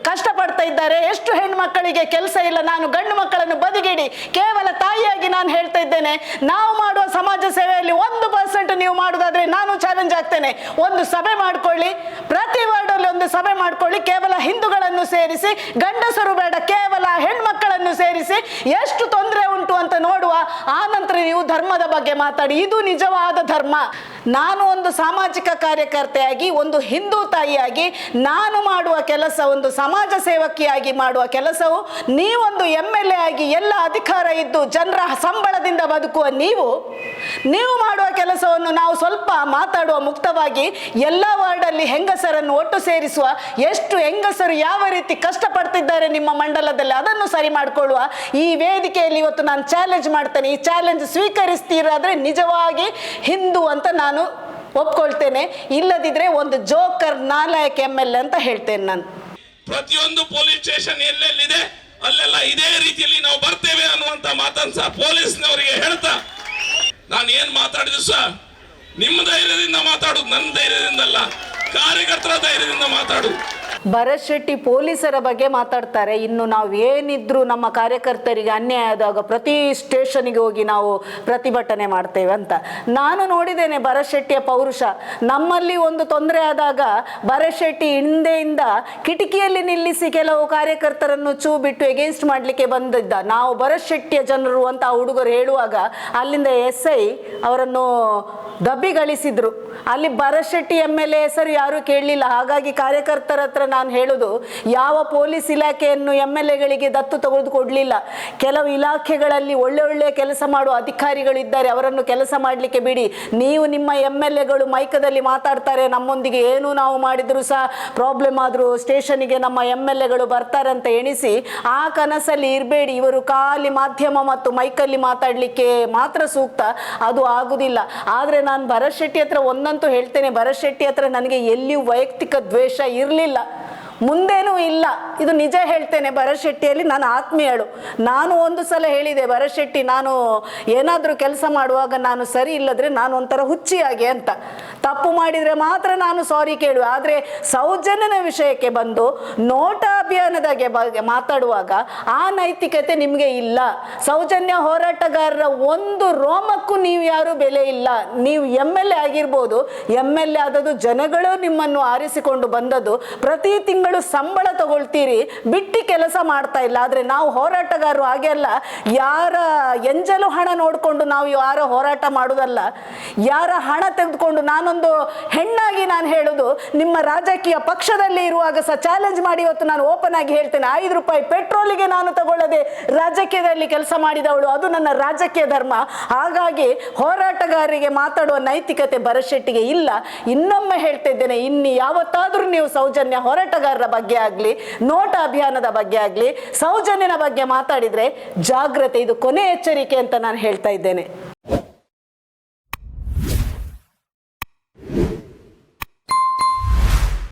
ಕಷ್ಟಪಡ್ತಾ ಇದ್ದಾರೆ. ಎಷ್ಟು ಹೆಣ್ಣು ಮಕ್ಕಳಿಗೆ ಕೆಲಸ ಇಲ್ಲ. ನಾನು ಗಂಡು ಮಕ್ಕಳನ್ನು ಬದಿಗಿಡಿ. ಕೇವಲ ತಾಯಿಯಾಗಿ ನಾನು ಹೇಳ್ತಾ ಇದ್ದೇನೆ. ನಾವು ಮಾಡುವ ಸಮಾಜ ಸೇವೆಯಲ್ಲಿ ಒಂದು ಪರ್ಸೆಂಟ್ ನೀವು ಮಾಡುವುದಾದ್ರೆ ನಾನು ಚಾಲೆಂಜ್ ಆಗ್ತೇನೆ. ಒಂದು ಸಭೆ ಮಾಡ್ಕೊಳ್ಳಿ. ಪ್ರತಿ ವಾರ್ಡ್ ಬೆಂಗಳೂರಲ್ಲಿ ಒಂದು ಸಭೆ ಮಾಡ್ಕೊಳ್ಳಿ. ಕೇವಲ ಹಿಂದೂಗಳನ್ನು ಸೇರಿಸಿ, ಗಂಡಸರು ಬೇಡ, ಕೇವಲ ಹೆಣ್ಮಕ್ಕಳನ್ನು ಸೇರಿಸಿ. ಎಷ್ಟು ತೊಂದರೆ ಉಂಟು ಅಂತ ನೋಡುವ, ಆ ನಂತರ ನೀವು ಧರ್ಮದ ಬಗ್ಗೆ ಮಾತಾಡಿ. ಇದು ನಿಜವಾದ ಧರ್ಮ. ನಾನು ಒಂದು ಸಾಮಾಜಿಕ ಕಾರ್ಯಕರ್ತೆಯಾಗಿ, ಒಂದು ಹಿಂದೂ ತಾಯಿಯಾಗಿ, ನಾನು ಮಾಡುವ ಕೆಲಸ ಒಂದು ಸಮಾಜ ಸೇವಕಿಯಾಗಿ ಮಾಡುವ ಕೆಲಸವು, ನೀವೊಂದು ಎಂ ಎಲ್ ಎ ಆಗಿ ಎಲ್ಲ ಅಧಿಕಾರ ಇದ್ದು ಜನರ ಸಂಬಳದಿಂದ ಬದುಕುವ ನೀವು ನೀವು ಮಾಡುವ ಕೆಲಸವನ್ನು ನಾವು ಸ್ವಲ್ಪ ಮಾತಾಡುವ ಮುಕ್ತವಾಗಿ, ಎಲ್ಲ ವಾರ್ಡಲ್ಲಿ ಹೆಂಗಸರನ್ನು ಒಟ್ಟು ಸೇರಿಸುವ, ಎಷ್ಟು ಹೆಂಗಸರು ಯಾವ ರೀತಿ ಕಷ್ಟಪಡ್ತಿದ್ದಾರೆ ನಿಮ್ಮ ಮಂಡಲದಲ್ಲಿ, ಅದನ್ನು ಸರಿ ಮಾಡಿಕೊಳ್ಳುವ ಈ ವೇದಿಕೆಯಲ್ಲಿ ಇವತ್ತು ನಾನು ಚಾಲೆಂಜ್ ಮಾಡ್ತೇನೆ, ಈ ಚಾಲೆಂಜ್ ಸ್ವೀಕರಿಸ್ತೀರಾದರೆ ನಿಜವಾಗಿ ಹಿಂದೂ ಅಂತ ನಾನು ಒಪ್ಕೊಳ್ತೇನೆ. ಇಲ್ಲದಿದ್ರೆ ಒಂದು ಜೋಕರ್ ನಾಲಾಯಕ್ ಎಂ ಎಲ್ ಎ ಅಂತ ಹೇಳ್ತೇನೆ ನಾನು. ಪ್ರತಿಯೊಂದು ಪೊಲೀಸ್ ಸ್ಟೇಷನ್ ಎಲ್ಲೆಲ್ಲಿದೆ, ಅಲ್ಲೆಲ್ಲ ಇದೇ ರೀತಿಯಲ್ಲಿ ನಾವು ಬರ್ತೇವೆ ಅನ್ನುವಂತ ಮಾತನ್ನ ಸಹ ಪೊಲೀಸ್ನವರಿಗೆ ಹೇಳ್ತಾ, ನಾನು ಏನ್ ಮಾತಾಡಿದ್ರು ಸಹ ನಿಮ್ಮ ಧೈರ್ಯದಿಂದ ಮಾತಾಡುದು ನನ್ನ ಧೈರ್ಯದಿಂದ ಅಲ್ಲ, ಕಾರ್ಯಕರ್ತರ ಧೈರ್ಯದಿಂದ ಮಾತಾಡುದು ಭರತ್ ಶೆಟ್ಟಿ ಪೊಲೀಸರ ಬಗ್ಗೆ ಮಾತಾಡ್ತಾರೆ. ಇನ್ನು ನಾವು ಏನಿದ್ರು ನಮ್ಮ ಕಾರ್ಯಕರ್ತರಿಗೆ ಅನ್ಯಾಯ ಆದಾಗ ಪ್ರತಿ ಸ್ಟೇಷನ್ಗೆ ಹೋಗಿ ನಾವು ಪ್ರತಿಭಟನೆ ಮಾಡ್ತೇವೆ ಅಂತ. ನಾನು ನೋಡಿದ್ದೇನೆ ಭರತ್ ಶೆಟ್ಟಿಯ ಪೌರುಷ. ನಮ್ಮಲ್ಲಿ ಒಂದು ತೊಂದರೆ ಆದಾಗ ಭರತ್ ಶೆಟ್ಟಿ ಹಿಂದೆಯಿಂದ ಕಿಟಕಿಯಲ್ಲಿ ನಿಲ್ಲಿಸಿ ಕೆಲವು ಕಾರ್ಯಕರ್ತರನ್ನು ಚೂ ಬಿಟ್ಟು ಎಗೇನ್ಸ್ಟ್ ಮಾಡಲಿಕ್ಕೆ ಬಂದಿದ್ದ. ನಾವು ಭರತ್ ಶೆಟ್ಟಿಯ ಜನರು ಅಂತ ಹುಡುಗರು ಹೇಳುವಾಗ ಅಲ್ಲಿಂದ ಎಸ್ ಐ ಅವರನ್ನು ದಬ್ಬಿಗಳಿಸಿದ್ರು. ಅಲ್ಲಿ Bharat Shetty M L A ಹೆಸರು ಯಾರು ಕೇಳಲಿಲ್ಲ. ಹಾಗಾಗಿ ಕಾರ್ಯಕರ್ತರ ಹತ್ರ ನಾನು ಹೇಳುದು, ಯಾವ ಪೊಲೀಸ್ ಇಲಾಖೆಯನ್ನು ಎಂ ಎಲ್ ಎಗಳಿಗೆ ದತ್ತು ತೆಗೆದುಕೊಡ್ಲಿಲ್ಲ ಕೆಲವು ಇಲಾಖೆಗಳಲ್ಲಿ ಒಳ್ಳೆ ಒಳ್ಳೆ ಕೆಲಸ ಮಾಡುವ ಅಧಿಕಾರಿಗಳಿದ್ದಾರೆ, ಅವರನ್ನು ಕೆಲಸ ಮಾಡಲಿಕ್ಕೆ ಬಿಡಿ. ನೀವು ನಿಮ್ಮ ಎಂ ಎಲ್ ಎಗಳು ಮೈಕದಲ್ಲಿ ಮಾತಾಡ್ತಾರೆ, ನಮ್ಮೊಂದಿಗೆ ಏನು ನಾವು ಮಾಡಿದ್ರು ಸಹ ಪ್ರಾಬ್ಲಮ್ ಆದರೂ ಸ್ಟೇಷನ್ಗೆ ನಮ್ಮ ಎಂ ಎಲ್ ಎಗಳು ಬರ್ತಾರೆ ಅಂತ ಎಣಿಸಿ, ಆ ಕನಸಲ್ಲಿ ಇರಬೇಡಿ. ಇವರು ಖಾಲಿ ಮಾಧ್ಯಮ ಮತ್ತು ಮೈಕಲ್ಲಿ ಮಾತಾಡಲಿಕ್ಕೆ ಮಾತ್ರ ಸೂಕ್ತ, ಅದು ಆಗುದಿಲ್ಲ. ಆದರೆ ನಾನು ಭರತ್ ಶೆಟ್ಟಿ ಹತ್ರ ಒಂದಂತೂ ಹೇಳ್ತೇನೆ, ಭರತ್ ಶೆಟ್ಟಿ ಹತ್ರ ನನಗೆ ಎಲ್ಲಿಯೂ ವೈಯಕ್ತಿಕ ದ್ವೇಷ ಇರಲಿಲ್ಲ. ಮುಂದೇನೂ ಇಲ್ಲ. ಇದು ನಿಜ ಹೇಳ್ತೇನೆ ಭರಶೆಟ್ಟಿಯಲ್ಲಿ ಶೆಟ್ಟಿಯಲ್ಲಿ ನಾನು ಆತ್ಮೀಯಳು. ನಾನು ಒಂದು ಸಲ ಹೇಳಿದೆ, ಭರಶೆಟ್ಟಿ ಶೆಟ್ಟಿ ನಾನು ಏನಾದರೂ ಕೆಲಸ ಮಾಡುವಾಗ ನಾನು ಸರಿ ಇಲ್ಲದ್ರೆ ನಾನು ಒಂಥರ ಹುಚ್ಚಿಯಾಗಿ ಅಂತ. ತಪ್ಪು ಮಾಡಿದರೆ ಮಾತ್ರ ನಾನು ಸಾರಿ ಕೇಳುವೆ. ಆದರೆ ಸೌಜನ್ಯನ ವಿಷಯಕ್ಕೆ ಬಂದು ನೋಟ ಅಭಿಯಾನದಾಗೆ ಮಾತಾಡುವಾಗ ಆ ನೈತಿಕತೆ ನಿಮಗೆ ಇಲ್ಲ. ಸೌಜನ್ಯ ಹೋರಾಟಗಾರರ ಒಂದು ರೋಮಕ್ಕೂ ನೀವು ಯಾರು ಬೆಲೆ ಇಲ್ಲ. ನೀವು ಎಂ ಎಲ್ ಎ ಆಗಿರ್ಬೋದು. ಎಂ ಎಲ್ ಎ ಆದದ್ದು ಜನಗಳು ನಿಮ್ಮನ್ನು ಆರಿಸಿಕೊಂಡು ಬಂದದ್ದು. ಪ್ರತಿ ತಿಂಗಳು ಸಂಬಳ ತಗೊಳ್ತೀರಿ, ಬಿಟ್ಟು ಕೆಲಸ ಮಾಡ್ತಾ ಇಲ್ಲ. ಆದರೆ ನಾವು ಹೋರಾಟಗಾರರು ಹಾಗೆ ಅಲ್ಲ. ಯಾರ ಎಂಜಲು ಹಣ ನೋಡಿಕೊಂಡು ನಾವು ಯಾರ ಹೋರಾಟ ಮಾಡೋದಲ್ಲ. ಯಾರ ಹಣ ತೆಗೆದುಕೊಂಡು ನಾನೊಂದು ಹೆಣ್ಣಾಗಿ ನಾನು ಹೇಳುದು, ನಿಮ್ಮ ರಾಜಕೀಯ ಪಕ್ಷದಲ್ಲಿ ಇರುವಾಗ ಸಹ ಚಾಲೆಂಜ್ ಮಾಡಿ ಇವತ್ತು ನಾನು ಓಪನ್ ಆಗಿ ಹೇಳ್ತೇನೆ. ಐದು ರೂಪಾಯಿ ಪೆಟ್ರೋಲಿಗೆ ನಾನು ತಗೊಳ್ಳದೆ ರಾಜಕೀಯದಲ್ಲಿ ಕೆಲಸ ಮಾಡಿದವಳು, ಅದು ನನ್ನ ರಾಜಕೀಯ ಧರ್ಮ. ಹಾಗಾಗಿ ಹೋರಾಟಗಾರರಿಗೆ ಮಾತಾಡುವ ನೈತಿಕತೆ ಭರಶೆಟ್ಟಿಗೆ ಇಲ್ಲ. ಇನ್ನೊಮ್ಮೆ ಹೇಳ್ತಾ ಇದ್ದೇನೆ ಇನ್ನು ಯಾವತ್ತಾದರೂ ನೀವು ಸೌಜನ್ಯ ಹೋರಾಟಗಾರರ ಬಗ್ಗೆ ಆಗಲಿ, ನೋಟ ಅಭಿಯಾನದ ಬಗ್ಗೆ ಆಗಲಿ, ಸೌಜನ್ಯನ ಬಗ್ಗೆ ಮಾತಾಡಿದ್ರೆ ಜಾಗ್ರತೆ, ಇದು ಕೊನೆ ಎಚ್ಚರಿಕೆ ಅಂತ ನಾನು ಹೇಳ್ತಾ ಇದ್ದೇನೆ.